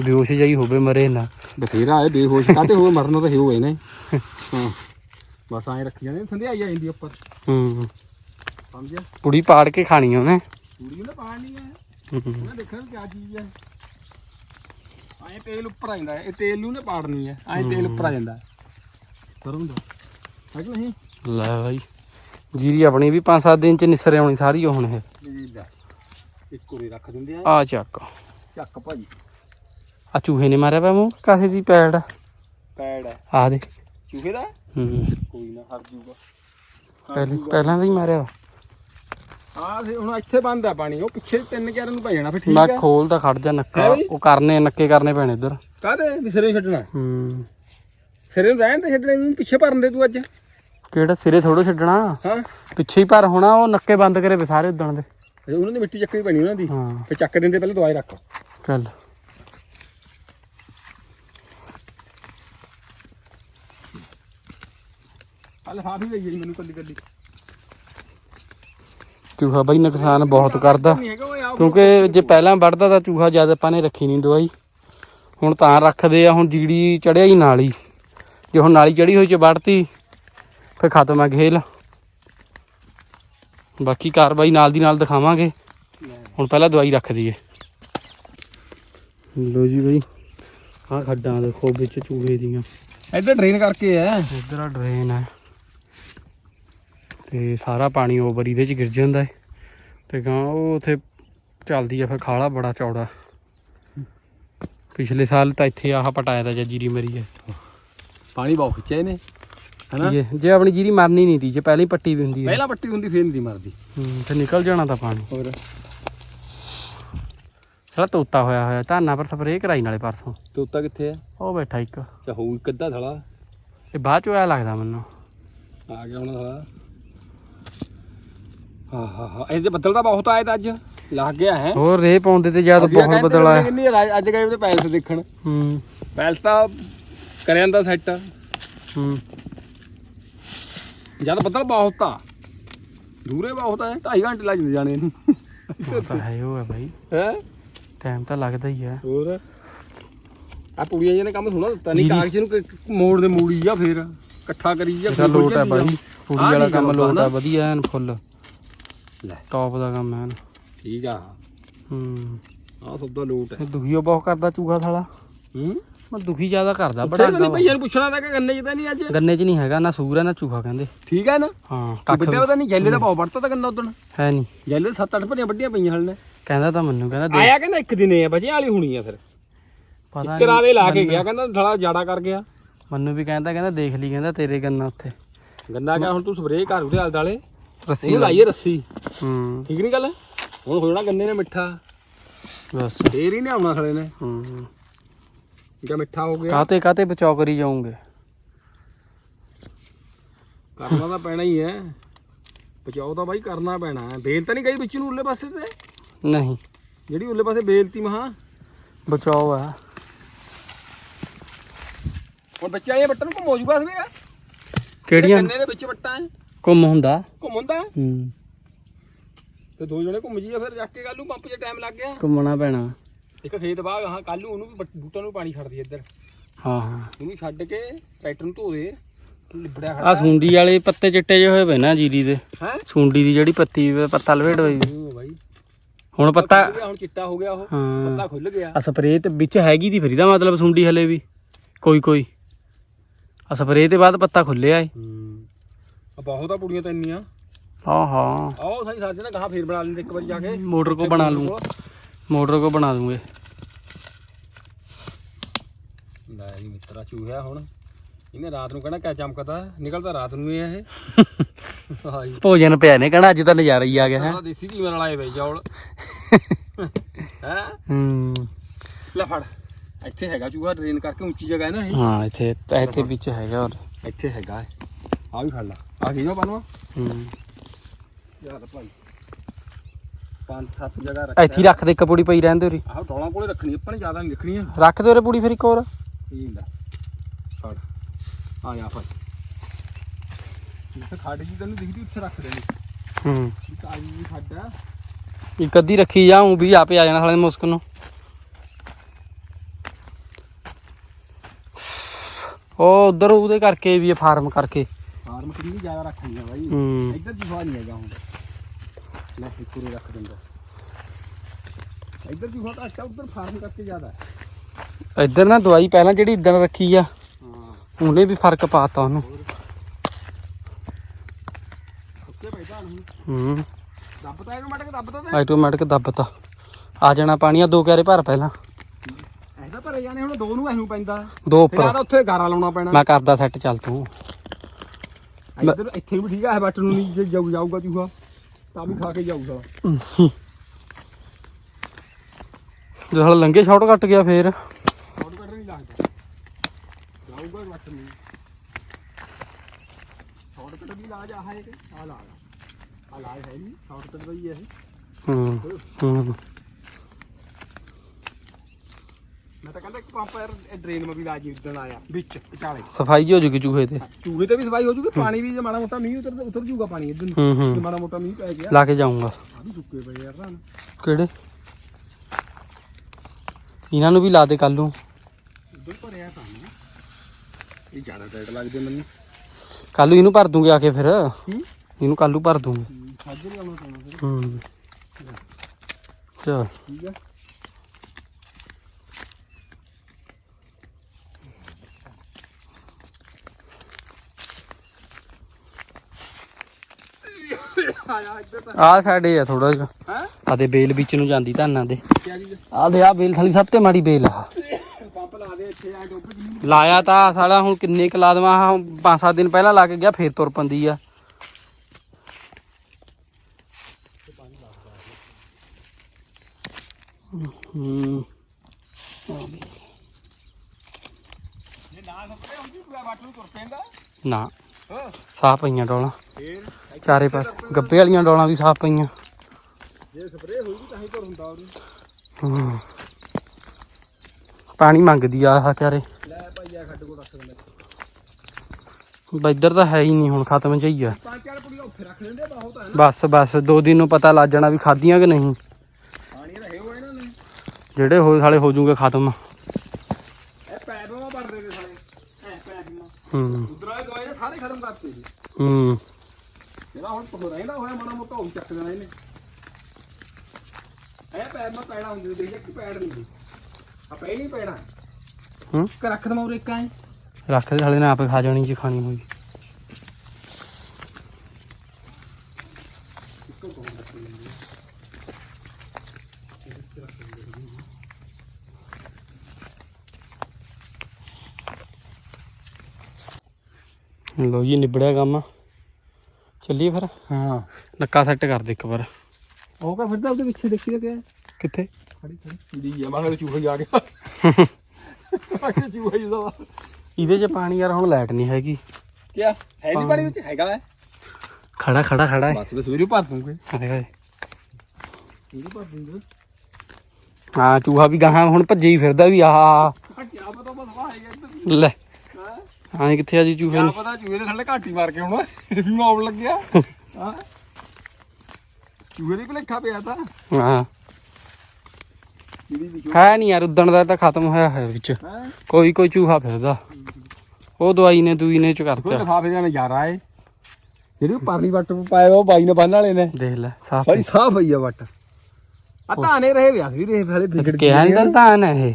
ਬੇਹੋਸ਼ ਜਾਈ ਹੋਵੇ ਮਰੇ ਨਾ। ਬਥੇਰਾ ਹੈ ਬੇਹੋਸ਼ ਕਾਤੇ ਹੋਏ ਮਰਨਾ ਤਾਂ ਹੋਏ ਨੇ। ਹਾਂ। ਬਸ ਐਂ ਰੱਖੀ ਜਾਂਦੇ ਸੰਧਿਆਈ ਆ ਜਾਂਦੀ ਉੱਪਰ। ਹੂੰ। ਸਮਝਿਆ ਪੂੜੀ ਪਾੜ ਕੇ ਖਾਣੀ ਉਹਨੇ। ਪੂੜੀ ਉਹਨੇ ਪਾਣੀ ਹੈ ਹੂੰ। ਉਹਨੇ ਦੇਖਣਾ ਕੀ ਚੀਜ਼ ਹੈ ਐਂ ਤੇਲ ਉੱਪਰ ਆ ਜਾਂਦਾ ਹੈ ਇਹ ਤੇਲ ਨੂੰ ਨੇ ਪਾੜਨੀ ਹੈ ਐਂ ਤੇਲ ਉੱਪਰ ਆ ਜਾਂਦਾ। ਸਰੋਂ ਦਾ ਹੈ ਕਿ ਨਹੀਂ? ਲੈ ਬਾਈ। ਜੀਰੀ ਆਪਣੀ ਵੀ 5-7 ਦਿਨ ਚ ਨਿਸਰ ਆਉਣੀ ਸਾਰੀ ਉਹ ਹੁਣ ਇਹ। ਲੈ ਇੱਕ ਉਰੇ ਰੱਖ ਦਿੰਦੇ ਆ। ਆ ਚੱਕ। ਚੱਕ ਭਾਜੀ ਆ ਚੂਹੇ ਨੇ ਮਾਰਿਆ ਪਿਆ ਮੂੰਹ ਕਾਸੇ ਦੀ ਪੈੜ ਪੈੜ ਹੈ ਆ ਦੇ। ਚੂਹੇ ਦਾ? ਹੂੰ ਕੋਈ ਨਾ ਹਰ ਜੂਗਾ ਪਹਿਲੇ ਪਹਿਲਾਂ ਤਾਂ ਹੀ ਮਾਰਿਆ ਵਾ। ਸੀ ਹੁਣ ਇੱਥੇ ਬੰਦ ਆ ਪਾਣੀ। ਉਹ ਪਿੱਛੇ ਤਿੰਨ ਚਾਰ ਨੂੰ ਪੈ ਜਾਣਾ ਫਿਰ ਠੀਕ ਮੈਂ ਹੈ ਖੋਲਦਾ ਖੜ ਜਾ ਨੱਕਾ। ਹੈ? ਉਹ ਕਰਨੇ ਨੱਕੇ ਕਰਨੇ ਪੈਣੇ ਇੱਧਰ। ਕਾਹਦੇ? ਵੀ ਸਿਰੇ ਨੂੰ ਛੱਡਣਾ। ਹੂੰ। ਸਿਰੇ ਨੂੰ ਰਹਿਣ ਤੇ ਛੱਡਣੇ ਨੂੰ। ਪਿੱਛੇ ਭਰਨ ਦੇ ਤੂੰ ਅੱਜ। ਕਿਹੜਾ ਸਿਰੇ ਥੋੜੋ ਛੱਡਣਾ? ਹਾਂ। ਪਿੱਛੇ ਹੀ ਭਰ ਹੋਣਾ ਉਹ ਨੱਕੇ ਬੰਦ ਕਰੇ ਵੇ ਸਾਰੇ ਉਦਣ ਦੇ। ਉਹਨਾਂ ਦੀ ਮਿੱਟੀ ਚੱਕਣੀ ਪੈਣੀ ਉਹਨਾਂ ਦੀ। ਹਾਂ। ਫਿਰ ਚੱਕ ਦਿੰਦੇ ਪਹਿਲਾਂ ਦਵਾਈ ਰੱਖ। ਚੱਲ। ਆ ਮੈਨੂੰ ਕੱਲੀ ਕੱਲੀ। ਚੂਹਾ ਬਾਈ ਨੁਕਸਾਨ ਬਹੁਤ ਕਰਦਾ। ਆ ਕਿਉਂਕਿ ਜੇ ਪਹਿਲਾਂ ਵੱਢਦਾ ਤਾਂ ਚੂਹਾ ਜਦ ਆਪਾਂ ਨੇ ਰੱਖੀ ਨਹੀਂ ਦਵਾਈ। ਹੁਣ ਤਾਂ ਰੱਖਦੇ ਆ ਹੁਣ ਜੀੜੀ ਚੜਿਆ ਹੀ ਨਾਲ। ਜੇ ਹੁਣ ਨਾਲੀ ਚੜੀ ਹੋਈ ਚ ਵੱਢਤੀ ਫਿਰ ਖਤਮ ਆ ਖੇਲ। ਬਾਕੀ ਕਾਰਵਾਈ ਨਾਲ ਦੀ ਨਾਲ ਦਿਖਾਵਾਂਗੇ। ਹੁਣ ਪਹਿਲਾਂ ਦਵਾਈ ਰੱਖ ਦਈਏ। ਲੋ ਜੀ ਬਈ ਆਹ ਖੱਡਾਂ ਦੇਖੋ ਵਿੱਚ ਚੂਹੇ ਦੀਆਂ। ਇੱਧਰ ਡਰੇਨ ਕਰਕੇ ਆ। ਇਧਰ ਆ ਡਰੇਨ ਹੈ ਤੇ ਸਾਰਾ ਪਾਣੀ ਓਵਰ ਇਹਦੇ ਚ ਗਿਰ ਜਾਂਦਾ ਹੈ। ਤੇ ਗਾਂ ਉਹ ਉਥੇ ਚੱਲਦੀ ਆ ਫਿਰ ਖਾਲਾ ਬੜਾ ਚੌੜਾ। ਪਿਛਲੇ ਸਾਲ ਤਾਂ ਇੱਥੇ ਆਹ ਪਟਾਇਆ ਤਾਂ ਜੀਰੀ ਮਰੀ ਹੈ। ਪਾਣੀ ਬਹੁਤ ਖਿੱਚਿਆ ਇਹਨੇ ਹੈਨਾ? ਜੇ ਜੇ ਆਪਣੀ ਜੀਰੀ ਮਰਨੀ ਨਹੀਂ ਤੀ ਜੇ ਪਹਿਲਾਂ ਹੀ ਪੱਟੀ ਵੀ ਹੁੰਦੀ ਹੈ। ਪਹਿਲਾਂ ਪੱਟੀ ਹੁੰਦੀ ਫੇਰ ਨਹੀਂ ਮਰਦੀ। ਹੂੰ, ਤੇ ਨਿਕਲ ਜਾਣਾ ਤਾਂ ਪਾਣੀ। ਹੋਰ? ਸਾਲਾ ਤੋਤਾ ਹੋਇਆ ਹੋਇਆ ਧਾਨਾਂ ਪਰ ਸਪਰੇਅ ਕਰਾਈ ਨਾਲੇ ਪਰਸੋਂ। ਤੋਤਾ ਕਿੱਥੇ ਆ? ਉਹ ਬੈਠਾ ਇੱਕ। ਚਾ ਹੋਊ ਇੱਕ ਅੱਧਾ ਥਲਾ ਇਹ ਬਾਅਦ ਚ ਆਇਆ ਲੱਗਦਾ ਮੈਨੂੰ। ਆ ਗਿਆ ਹੁਣ ਥਲਾ ਹਾਂ ਹਾਂ ਹਾਂ। ਇਹ ਬੱਦਲ ਤਾਂ ਬਹੁਤ ਆਇਆ ਤਾਂ ਅੱਜ। ਲੱਗ ਗਿਆ ਹੈ। ਹੋਰ ਰੇ ਪਾਉਂਦੇ ਤੇ ਜਦ ਬਹੁਤ ਬਦਲ ਆਇਆ। ਕਿੰਨੀ ਰਾਜ- ਅੱਜ ਗਏ ਉਹਦੇ ਪੈਲਸ ਦੇਖਣ। ਹੂੰ। ਪੈਲਸ ਤਾਂ ਕਰਿਆ ਜਾਂਦਾ ਸੈੱਟ। ਹੂੰ। ਜਦ ਬੱਦਲ ਬਹੁਤ ਆ ਦੂਰੇ ਬਹੁਤ ਆ 2.5 ਘੰਟੇ ਲੱਗ ਜਾਣੇ ਇਹਨੂੰ। ਉਹ ਤਾਂ ਹੈ ਉਹ ਹੈ ਬਾਈ। ਹੈ? ਟਾਈਮ ਤਾਂ ਲੱਗਦਾ ਹੀ ਹੈ ਹੋਰ? ਆ ਪੁੜੀਆਂ ਜਿਹਨੇ ਕੰਮ ਸੁਣਾ ਦਿੱਤਾ ਨਹੀਂ ਜੀਰੀ- ਕਾਗਜ਼ ਨੂੰ ਕ- ਮੋੜ ਦੇ ਮੂੜੀ ਆ ਫੇਰ। ਇਕੱਠਾ ਕਰੀ ਜਾ ਇਹਦਾ ਲੋਟ ਹੈ ਪੂਰੀ ਆਹ ਵਾਲਾ ਠੀਕ ਆ ਕੰਮ ਲੋਟ। ਹੈ ਵਧੀਆ ਐਨ ਫੁੱਲ। ਲੈ। ਟੌਪ ਦਾ ਕੰਮ ਐਨ ਠੀਕ ਆ। ਹੂੰ। ਆ ਸਭ ਦਾ ਲੋਟ ਹੈ। ਇਹ ਦੁਖੀ ਉਹ ਬਹੁਤ ਕਰਦਾ ਚੂਹਾ ਸਾਲਾ। ਹੂੰ? ਮੈਂ ਦੁਖੀ ਜ਼ਿਆਦਾ ਕਰਦਾ ਬੜਾ ਨਹੀਂ ਭਈਆ ਨੂੰ ਪੁੱਛਣਾ ਤਾਂ ਕਿ ਗੰਨੇ ਚ ਤਾਂ ਨਹੀਂ ਅੱਜ। ਗੰਨੇ 'ਚ ਨਹੀਂ ਹੈਗਾ ਨਾ ਸੂਰ ਹੈ ਨਾ ਚੂਹਾ ਕਹਿੰਦੇ। ਠੀਕ ਹੈ ਨਾ? ਹਾਂ ਕੱਖ ਵੱਡੇ ਪਤਾ ਨਹੀਂ ਜੈਲੇ ਦਾ ਭਾਅ ਵੜਤਾ ਤਾਂ ਗੰਨਾ ਉਦੋਂ ਹੈ ਨਹੀਂ। ਜੈਲੇ 7-8 ਭਰੀਆਂ ਵੱਡੀਆਂ ਪਈਆਂ ਹਲ ਨੇ। ਕਹਿੰਦਾ ਤਾਂ ਮੈਨੂੰ ਕਹਿੰਦਾ ਆਇਆ ਕਹਿੰਦਾ ਇੱਕ ਦਿਨੇ ਆ ਬਚਿਆ ਵਾਲੀ ਹੋਣੀ ਆ ਫਿਰ। ਪਤਾ ਇੱਕ ਰਾਦੇ ਲਾ ਕੇ ਗਿਆ ਕਹਿੰਦਾ ਥੜਾ ਜਾੜਾ ਕਰ ਗਿਆ। ਮੈਨੂੰ ਵੀ ਕਹਿੰਦਾ ਕਹਿੰਦਾ ਦੇਖ ਲਈ ਕਹਿੰਦਾ ਤੇਰੇ ਗੰਨਾ ਉੱਥੇ। ਗੰਨਾ ਗਿਆ ਹੁਣ ਤੂੰ ਸਪਰੇਅ ਕਰ ਉਹਦੇ ਦਾਲੇ ਰੱਸੀ ਉਹਨੂੰ ਲਾਈਏ ਰੱਸੀ ਹੂੰ ਠੀਕ ਨਹੀਂ ਗੱਲ ਹੁਣ ਹੋ ਜਾਣਾ ਗੰਨੇ ਨੇ ਮਿੱਠਾ ਬਸ ਫੇਰ ਹੀ ਨਹੀਂ ਆਉਣਾ ਖਲੇ ਨੇ ਹੂੰ ਜੇ ਮਿੱਠਾ ਹੋ ਗਿਆ ਕਾਤੇ ਕਾਤੇ ਬਚਾਓ ਕਰੀ ਜਾਉਂਗੇ ਕਰਨਾ ਤਾਂ ਪੈਣਾ ਹੀ ਹੈ ਬਚਾਓ ਤਾਂ ਬਾਈ ਕਰਨਾ ਪੈਣਾ ਹੈ ਬੇਲ ਤਾਂ ਨਹੀਂ ਗਈ ਵਿੱਚ ਨੂੰ ਉਰਲੇ ਪਾਸੇ ਤੇ ਨਹੀਂ ਜਿਹੜੀ ਉਰਲੇ ਪਾਸੇ ਬੇਲਤੀ ਮਹਾ ਬਚਾਓ ਹੈ ਹੁਣ ਬੱਚਾ ਇਹ ਬੱਟਨ ਘੁੰਮੋ ਜੂਗਾ ਸਵੇਰਾ ਕਿਹੜੀਆਂ ਕੰਨੇ ਦੇ ਵਿੱਚ ਵੱਟਾਂ ਐ ਘੁੰਮ ਹੁੰਦਾ। ਘੁੰਮਦਾ ਹੂੰ। ਤੇ ਦੋ ਜਣੇ ਘੁੰਮ ਜੀਏ ਫਿਰ ਜਾ ਕੇ ਕੱਲ ਨੂੰ ਪੰਪ 'ਚ ਟਾਈਮ ਲੱਗ ਗਿਆ। ਘੁੰਮਣਾ ਪੈਣਾ। ਇੱਕ ਖੇਤ ਬਾਗ ਹਾਂ ਕੱਲ ਨੂੰ ਉਹਨੂੰ ਵੀ ਬੱਟ- ਬੂਟਾਂ ਨੂੰ ਪਾਣੀ ਛੱਡਦੀ ਇੱਧਰ। ਹਾਂ ਹਾਂ। ਉਹਨੂੰ ਛੱਡ ਕੇ ਟਰੈਕਟਰ ਨੂੰ ਧੋ ਦੇ ਲਿਬੜਿਆ ਆ ਸੁੰਡੀ ਵਾਲੇ ਪੱਤੇ ਚਿੱਟੇ ਜਿਹੇ ਹੋਏ ਪਏ ਨਾ ਜੀਰੀ ਦੇ। ਹੈ? ਸੁੰਡੀ ਦੀ ਜਿਹੜੀ ਪੱਤੀ ਵੇ ਪੱਤਾ ਲਵੇਟ ਹੋਈ ਬਾਈ। ਹੁਣ ਪੱਤਾ ਖੁੱਲ ਗਿਆ, ਹੁਣ ਚਿੱਟਾ ਹੋ ਗਿਆ ਉਹ। ਹਾਂ। ਪੱਤਾ ਖੁੱਲ ਗਿਆ। ਆ ਸਪਰੇਅ ਤੇ ਵਿੱਚ ਹੈਗੀ ਦੀ ਫਿਰ ਇਹਦਾ ਮਤਲਬ ਸੁੰਡੀ ਹਲੇ ਵੀ। ਕੋਈ ਕੋਈ। ਆ ਸਪਰੇਅ ਤੇ ਬਾਅਦ ਪੱਤਾ ਖੁੱਲਿਆ ਏ। ਹੂੰ। ਬਹੁਤ ਆ ਪੁੜੀਆਂ ਤਾਂ ਇੰਨੀਆਂ। ਹਾਂ ਹਾਂ। ਆਓ ਸਾਈ ਸਾਡੇ ਨਾਲ ਗਾਹਾਂ ਫੇਰ ਬਣਾ ਲੈਂਦੇ ਇੱਕ ਵਾਰੀ ਜਾ ਕੇ। ਮੋਟਰ ਕੋ ਬਣਾ ਲੂੰ। ਮੋਟਰ ਕੋ ਬਣਾ ਦੂੰਗੇ। ਲੈ ਜੀ ਮਿੱਤਰਾ ਚੂਹਿਆ ਹੁਣ। ਇਹਨੇ ਰਾਤ ਨੂੰ ਕਹਿਣਾ ਕਿਆ ਚਮਕਦਾ। ਨਿਕਲਦਾ ਰਾਤ ਨੂੰ ਹੀ ਆ ਇਹ ਭੋਜਨ ਪਿਆ ਨੇ ਕਹਣਾ ਅੱਜ ਤਾਂ ਨਜ਼ਾਰਾ ਹੀ ਆ ਗਿਆ ਹੈ। ਦੇਸੀ ਘੀ ਨਾਲ ਆਏ ਬਈ ਹੈ? ਹੂੰ। ਲੈ ਫੜ। ਇੱਥੇ ਹੈਗਾ ਚੂਹਾ ਡਰੇਨ ਕਰਕੇ ਉੱਚੀ ਜਗ੍ਹਾ ਹੈ ਨਾ ਇਹ। ਹਾਂ ਇੱਥੇ ਇੱਥੇ ਵਿੱਚ ਹੈਗਾ ਹੋਰ। ਇੱਥੇ ਹੈਗਾ ਆ ਵੀ ਫੜ ਲਾ। ਆ ਕੀ ਜੋ ਪਾਣਵਾ ਹੂੰ। ਯਾਰ ਭਾਈ ਪੰਜ ਸੱਤ ਜਗ੍ਹਾ ਰੱਖ ਇੱਥੇ ਹੀ ਰੱਖ ਦੇ ਕਪੂੜੀ ਪਈ ਰਹਿੰਦੇ ਉਰੀ। ਆਹ ਟੋਲਾਂ ਕੋਲੇ ਰੱਖਣੀ ਆਪਾਂ ਨੇ ਜ਼ਿਆਦਾ ਨਹੀਂ ਰੱਖਣੀ ਰੱਖ ਦੇ ਉਰੇ ਪੂੜੀ ਫਿਰ ਇੱਕ ਹੋਰ। ਇਹ ਹੁੰਦਾ? ਫੜ ਆ ਜਾ ਭਾਈ। ਇੱਥੇ ਖੱਡ ਜੀ ਤੈਨੂੰ ਦਿਖਦੀ ਉੱਥੇ ਰੱਖ ਦੇਣੀ। ਹੂੰ। ਇੱਕ ਆ ਜੀ ਖੱਡ ਆ। ਇੱਕ ਅੱਧੀ ਰੱਖੀ ਜਾਉਂ ਵੀ ਆਪੇ ਆ ਜਾਣਾ ਸਾਲੇ ਮੁਸਕ ਨੂੰ। ਉਹ ਉਧਰ ਉਹਦੇ ਕਰਕੇ ਵੀ ਫਾਰਮ ਕਰਕੇ। ਫਾਰਮ ਕਿੰਨੀ ਜ਼ਿਆਦਾ ਰੱਖਣੀ ਆ ਬਾਈ। ਹੂੰ। ਇੱਧਰ ਜੁਹਾ ਨਹੀਂ ਹੈਗਾ ਹੁਣ। ਲੈ ਇੱਕ ਉਰੇ ਰੱਖ ਦਿੰਦਾ। ਇੱਧਰ ਜੁਹਾ ਘੱਟ ਆ ਉੱਧਰ ਫਾਰਮ ਕਰਕੇ ਜ਼ਿਆਦਾ ਹੈ। ਇੱਧਰ ਨਾ ਦਵਾਈ ਪਹਿਲਾਂ ਜਿਹੜੀ ਇਦਣ ਰੱਖੀ ਆ? ਹਾਂ। ਉਹਨੇ ਵੀ ਫ਼ਰਕ ਪਾਤਾ ਉਹਨੂੰ। ਹੁਣ। ਹੂੰ। ਦੱਬਤਾ ਇਹਨੂੰ ਮਟਕ ਦੱਬਤਾ ਤੇ ਆਟੋਮੈਟਿਕ ਦੱਬਤਾ। ਆ ਜਾਣਾ ਪਾਣੀ ਆ ਦੋ ਕਿਆਰੇ ਭਰ ਪਹਿਲਾਂ। ਐਸਾ ਭਰੇ ਜਾਣੇ ਹੁਣ ਦੋ ਨੂੰ ਐਨੂੰ ਪੈਂਦਾ। ਦੋ ਫਿਰ ਉੱਪਰ। ਤਾਂ ਉੱਥੇ ਗਾਰਾ ਲਾਉਣਾ ਪੈਣਾ। ਮੈਂ ਕਰਦਾ ਸੈੱਟ ਚੱਲ ਤੂੰ। ਇੱਧਰ ਇੱਥੇ ਵੀ ਠੀਕ ਆ ਇਹ ਬੱਟ ਨੂੰ ਨਹੀਂ ਜੇ ਜਾਊ ਜਾਊਗਾ ਚੂਹਾ ਤਾਂ ਵੀ ਖਾ ਕੇ ਜਾਊਗਾ। ਜੇ ਹਲ ਲੰਗੇ ਸ਼ਾਟ ਕੱਟ ਗਿਆ ਫੇਰ। ਸ਼ਾਰਟ ਕੱਟ ਨਹੀਂ ਲੱਗਦਾ। ਜਾਊਗਾ ਬੱਟ ਨੂੰ ਸ਼ਾਰਟ ਕੱਟ ਵੀ ਲਾਜ ਆ ਹੈ ਕਿ? ਆ ਲਾ ਆ। ਲਾਜ ਹੈ ਨਹੀਂ ਸ਼ਾਰਟ ਕੱਟ ਦਾ ਹੀ ਹੂੰ ਹੂੰ। ਮੈਂ ਤਾਂ ਕਹਿੰਦਾ ਇੱਕ ਪੰਪ ਯਾਰ ਇਹ ਡਰੇਨ ਮੇ ਵੀ ਲਾਜ ਉਦਣ ਆਇਆ ਵਿੱਚ ਵਿਚਾਲੇ। ਸਫ਼ਾਈ ਜੀ ਹੋ ਜੂਗੀ ਚੂਹੇ ਤੇ। ਚੂਹੇ ਤੇ ਵੀ ਸਫ਼ਾਈ ਹੋ ਜੂਗੀ ਪਾਣੀ ਵੀ ਜੇ ਮਾੜਾ ਮੋਟਾ ਮੀਂਹ ਉਤਰ ਉਤਰ ਜੂਗਾ ਪਾਣੀ ਇਧਰ ਨੂੰ ਹੂੰ ਹੂੰ। ਮਾੜਾ ਮੋਟਾ ਮੀਂਹ ਪੈ ਗਿਆ। ਲਾ ਕੇ ਜਾਊਂਗਾ। ਆ ਵੀ ਸੁੱਕੇ ਪਏ ਯਾਰ ਰਾਂ ਕਿਹੜੇ? ਇਹਨਾਂ ਨੂੰ ਵੀ ਲਾ ਦੇ ਕੱਲ ਨੂੰ। ਉਧਰ ਭਰਿਆ ਤਾਂ ਨਹੀਂ। ਇਹ ਜ਼ਿਆਦਾ ਟਾਈਟ ਲੱਗਦੇ ਮੈਨੂੰ। ਕੱਲ ਨੂੰ ਇਹਨੂੰ ਭਰ ਦੂੰਗੇ ਆ ਕੇ ਫਿਰ। ਇਹਨੂੰ ਕੱਲ ਨੂੰ ਭਰ ਦੂੰਗੇ। ਸਾਜਰ ਲਾਉਣਾ ਪੈਣਾ ਫਿਰ। ਹੂੰ। ਚਲ। ਠੀਕ ਆ ਸਾਡੇ ਆ ਥੋੜਾ ਜਿਹਾ। ਹੈ? ਆ ਬੇਲ ਵਿੱਚ ਨੂੰ ਜਾਂਦੀ ਧਾਨਾਂ ਦੇ। ਆ ਦੇ ਆ ਬੇਲ ਸਾਲੀ ਸਭ ਤੇ ਮਾੜੀ ਬੇਲ ਆ। ਪੰਪ ਲਾ ਦੇ ਇੱਥੇ ਆ ਡੋਬ ਜੀ। ਲਾਇਆ ਤਾਂ ਸਾਲਾ ਹੁਣ ਕਿੰਨੇ ਕੁ ਲਾ ਦੇਵਾਂ ਆਹ ਪੰਜ ਸੱਤ ਦਿਨ ਪਹਿਲਾਂ ਲਾ ਕੇ ਗਿਆ ਫੇਰ ਤੁਰ ਪੰਦੀ ਆ। ਹੂੰ। ਨਾ। ਸਾਫ਼ ਪਈਆਂ ਡੋਲਾਂ। ਚਾਰੇ ਪਾਸੇ ਗੱਬੇ ਵਾਲੀਆਂ ਡੋਲਾਂ ਵੀ ਸਾਫ਼ ਪਈਆਂ। ਜੇ ਸਪਰੇ ਹੋਈ ਤਾਂ ਹੀ ਤੁਰ ਹੁੰਦਾ ਉਹਨੂੰ ਪਾਣੀ ਮੰਗਦੀ ਆ ਆਹ ਕਿਆਰੇ। ਲੈ ਭਾਈ ਆ ਖੱਡ ਕੋ ਰੱਖ ਦਿੰਦੇ। ਬਾ ਇੱਧਰ ਤਾਂ ਹੈ ਹੀ ਨਹੀਂ ਹੁਣ ਖਤਮ ਜਿਹੀ ਆ। ਪੰਜ ਚਾਰ ਪੁੜੀਆਂ ਉੱਥੇ ਰੱਖ ਦਿੰਦੇ ਬਹੁਤ ਹੈ ਨਾ। ਬਸ ਬਸ ਦੋ ਦਿਨ ਨੂੰ ਪਤਾ ਲੱਗ ਜਾਣਾ ਵੀ ਖਾਧੀਆਂ ਕਿ ਨਹੀਂ। ਪਾਣੀ ਰਹੇ ਹੋਏ ਇਹਨਾਂ ਨੇ। ਜਿਹੜੇ ਹੋ ਸਾਲੇ ਹੋ ਜੂਗੇ ਖਤਮ। ਇਹ ਪੈਪ ਮਾ ਭਰਦੇ ਨੇ ਸਾਲੇ। ਇਹ ਪੈਪ ਮਾ ਹੂੰ ਉਧਰ ਵਾਲੇ ਦਵਾਈ ਨੇ ਸਾਰੇ ਖਤਮ ਕਰਤੇ ਜੀ ਹੂੰ। ਜਿਹੜਾ ਹੁਣ ਤੋਂ ਰਹਿੰਦਾ ਹੋਇਆ ਮਾੜਾ ਮੋਟਾ ਉਹ ਵੀ ਚੱਕ ਦੇਣਾ ਇਹਨੇ। ਇਹ ਪੈਪ ਮਾ ਪੈਣਾ ਹੁੰਦੀ ਦੇਖ ਇੱਕ ਪੈੜ ਨਹੀਂ ਹੁੰਦੀ। ਆ ਪਹਿਲੀ ਪੈੜਾ। ਹੂੰ। ਕਿ ਰੱਖ ਦਵਾਂ ਉਰੇ ਇੱਕ ਐ। ਰੱਖ ਦੇ ਸਾਲੇ ਨੇ ਆਪੇ ਖਾ ਜਾਣੀ ਜੀ ਖਾਣੀ ਹੋਈ ਲੋ ਜੀ ਨਿਬੜਿਆ ਕੰਮ। ਚੱਲੀਏ ਫਿਰ। ਹਾਂ। ਨੱਕਾ ਸੈੱਟ ਕਰ ਦੇ ਇੱਕ ਵਾਰ। ਉਹ ਕਾ ਫਿਰਦਾ ਉਹਦੇ ਪਿੱਛੇ ਦੇਖੀ ਕਿਆ ਕਿੱਥੇ? ਖੜੀ ਖੜੀ। ਜੀ ਆ ਮਾਂ ਚੂਹਾ ਜਾ ਗਿਆ। ਚੂਹਾ ਜੀ ਦਾ ਇਹਦੇ 'ਚ ਪਾਣੀ ਯਾਰ ਹੁਣ ਲਾਈਟ ਨਹੀਂ ਹੈਗੀ। ਕਿਆ? ਹੈ ਨਹੀਂ ਪਾਣੀ ਵਿੱਚ? ਹੈਗਾ ਹੈ ਖੜਾ ਖੜਾ ਖੜਾ ਹੈ। ਬਸ ਵੇ ਸਵੇਰੇ ਭਰ ਦੂੰਗੇ। ਹਾਏ ਹਾਏ। ਸਵੇਰੇ ਭਰ ਦੂੰਗੇ। ਹਾਂ ਚੂਹਾ ਵੀ ਗਾਹਾਂ ਹੁਣ ਭੱਜੇ ਹੀ ਫਿਰਦਾ ਵੀ ਆਹ। ਕੀ ਪਤਾ ਬਸ ਵਾ ਹੈਗਾ ਲੈ। ਹਾਂ ਕਿੱਥੇ ਆ ਜੀ ਚੂਹੇ ਕਿਆ ਨੇ? ਪਤਾ ਚੂਹੇ ਨੇ ਥੱਲੇ ਘਾਟੀ ਮਾਰ ਕੇ ਇਹ ਵੀ ਮੌਬ ਲੱਗਿਆ। ਹਾਂ। ਚੂਹੇ ਦੀ ਭਲੇਖਾ ਪਿਆ ਤਾਂ। ਹਾਂ। ਜਿਹੜੀ ਵੀ ਹੈ ਨਹੀਂ ਯਾਰ ਉਦਣ ਦਾ ਤਾਂ ਖਤਮ ਹੋਇਆ ਹੈ ਵਿੱਚ। ਹੈ? ਕੋਈ ਕੋਈ ਚੂਹਾ ਫਿਰਦਾ। ਉਹ ਦਵਾਈ ਨੇ ਦੂਈ ਨੇ ਚ ਕੋਈ ਕਰਤਾ ਲਫਾਫੇ ਦਾ ਨਜ਼ਾਰਾ ਏ ਜਿਹੜੀ ਉਹ ਪਰਲੀ ਵੱਟ ਪਾਇਆ ਉਹ ਬਾਈ ਨੇ ਬੰਨ ਵਾਲੇ ਨੇ। ਦੇਖ ਲੈ ਸਾਫ਼ ਸਾਰੀ ਸਾਫ਼ ਪਈ ਆ ਵੱਟ। ਆ ਧਾਨੇ ਰਹੇ ਵਿਆਸ ਵੀ ਰਹੇ ਫਲੇ ਵਿਗੜ ਕਿਹਾ ਨਹੀਂ ਤਾਂ ਤਾਂ ਨਾ ਇਹ।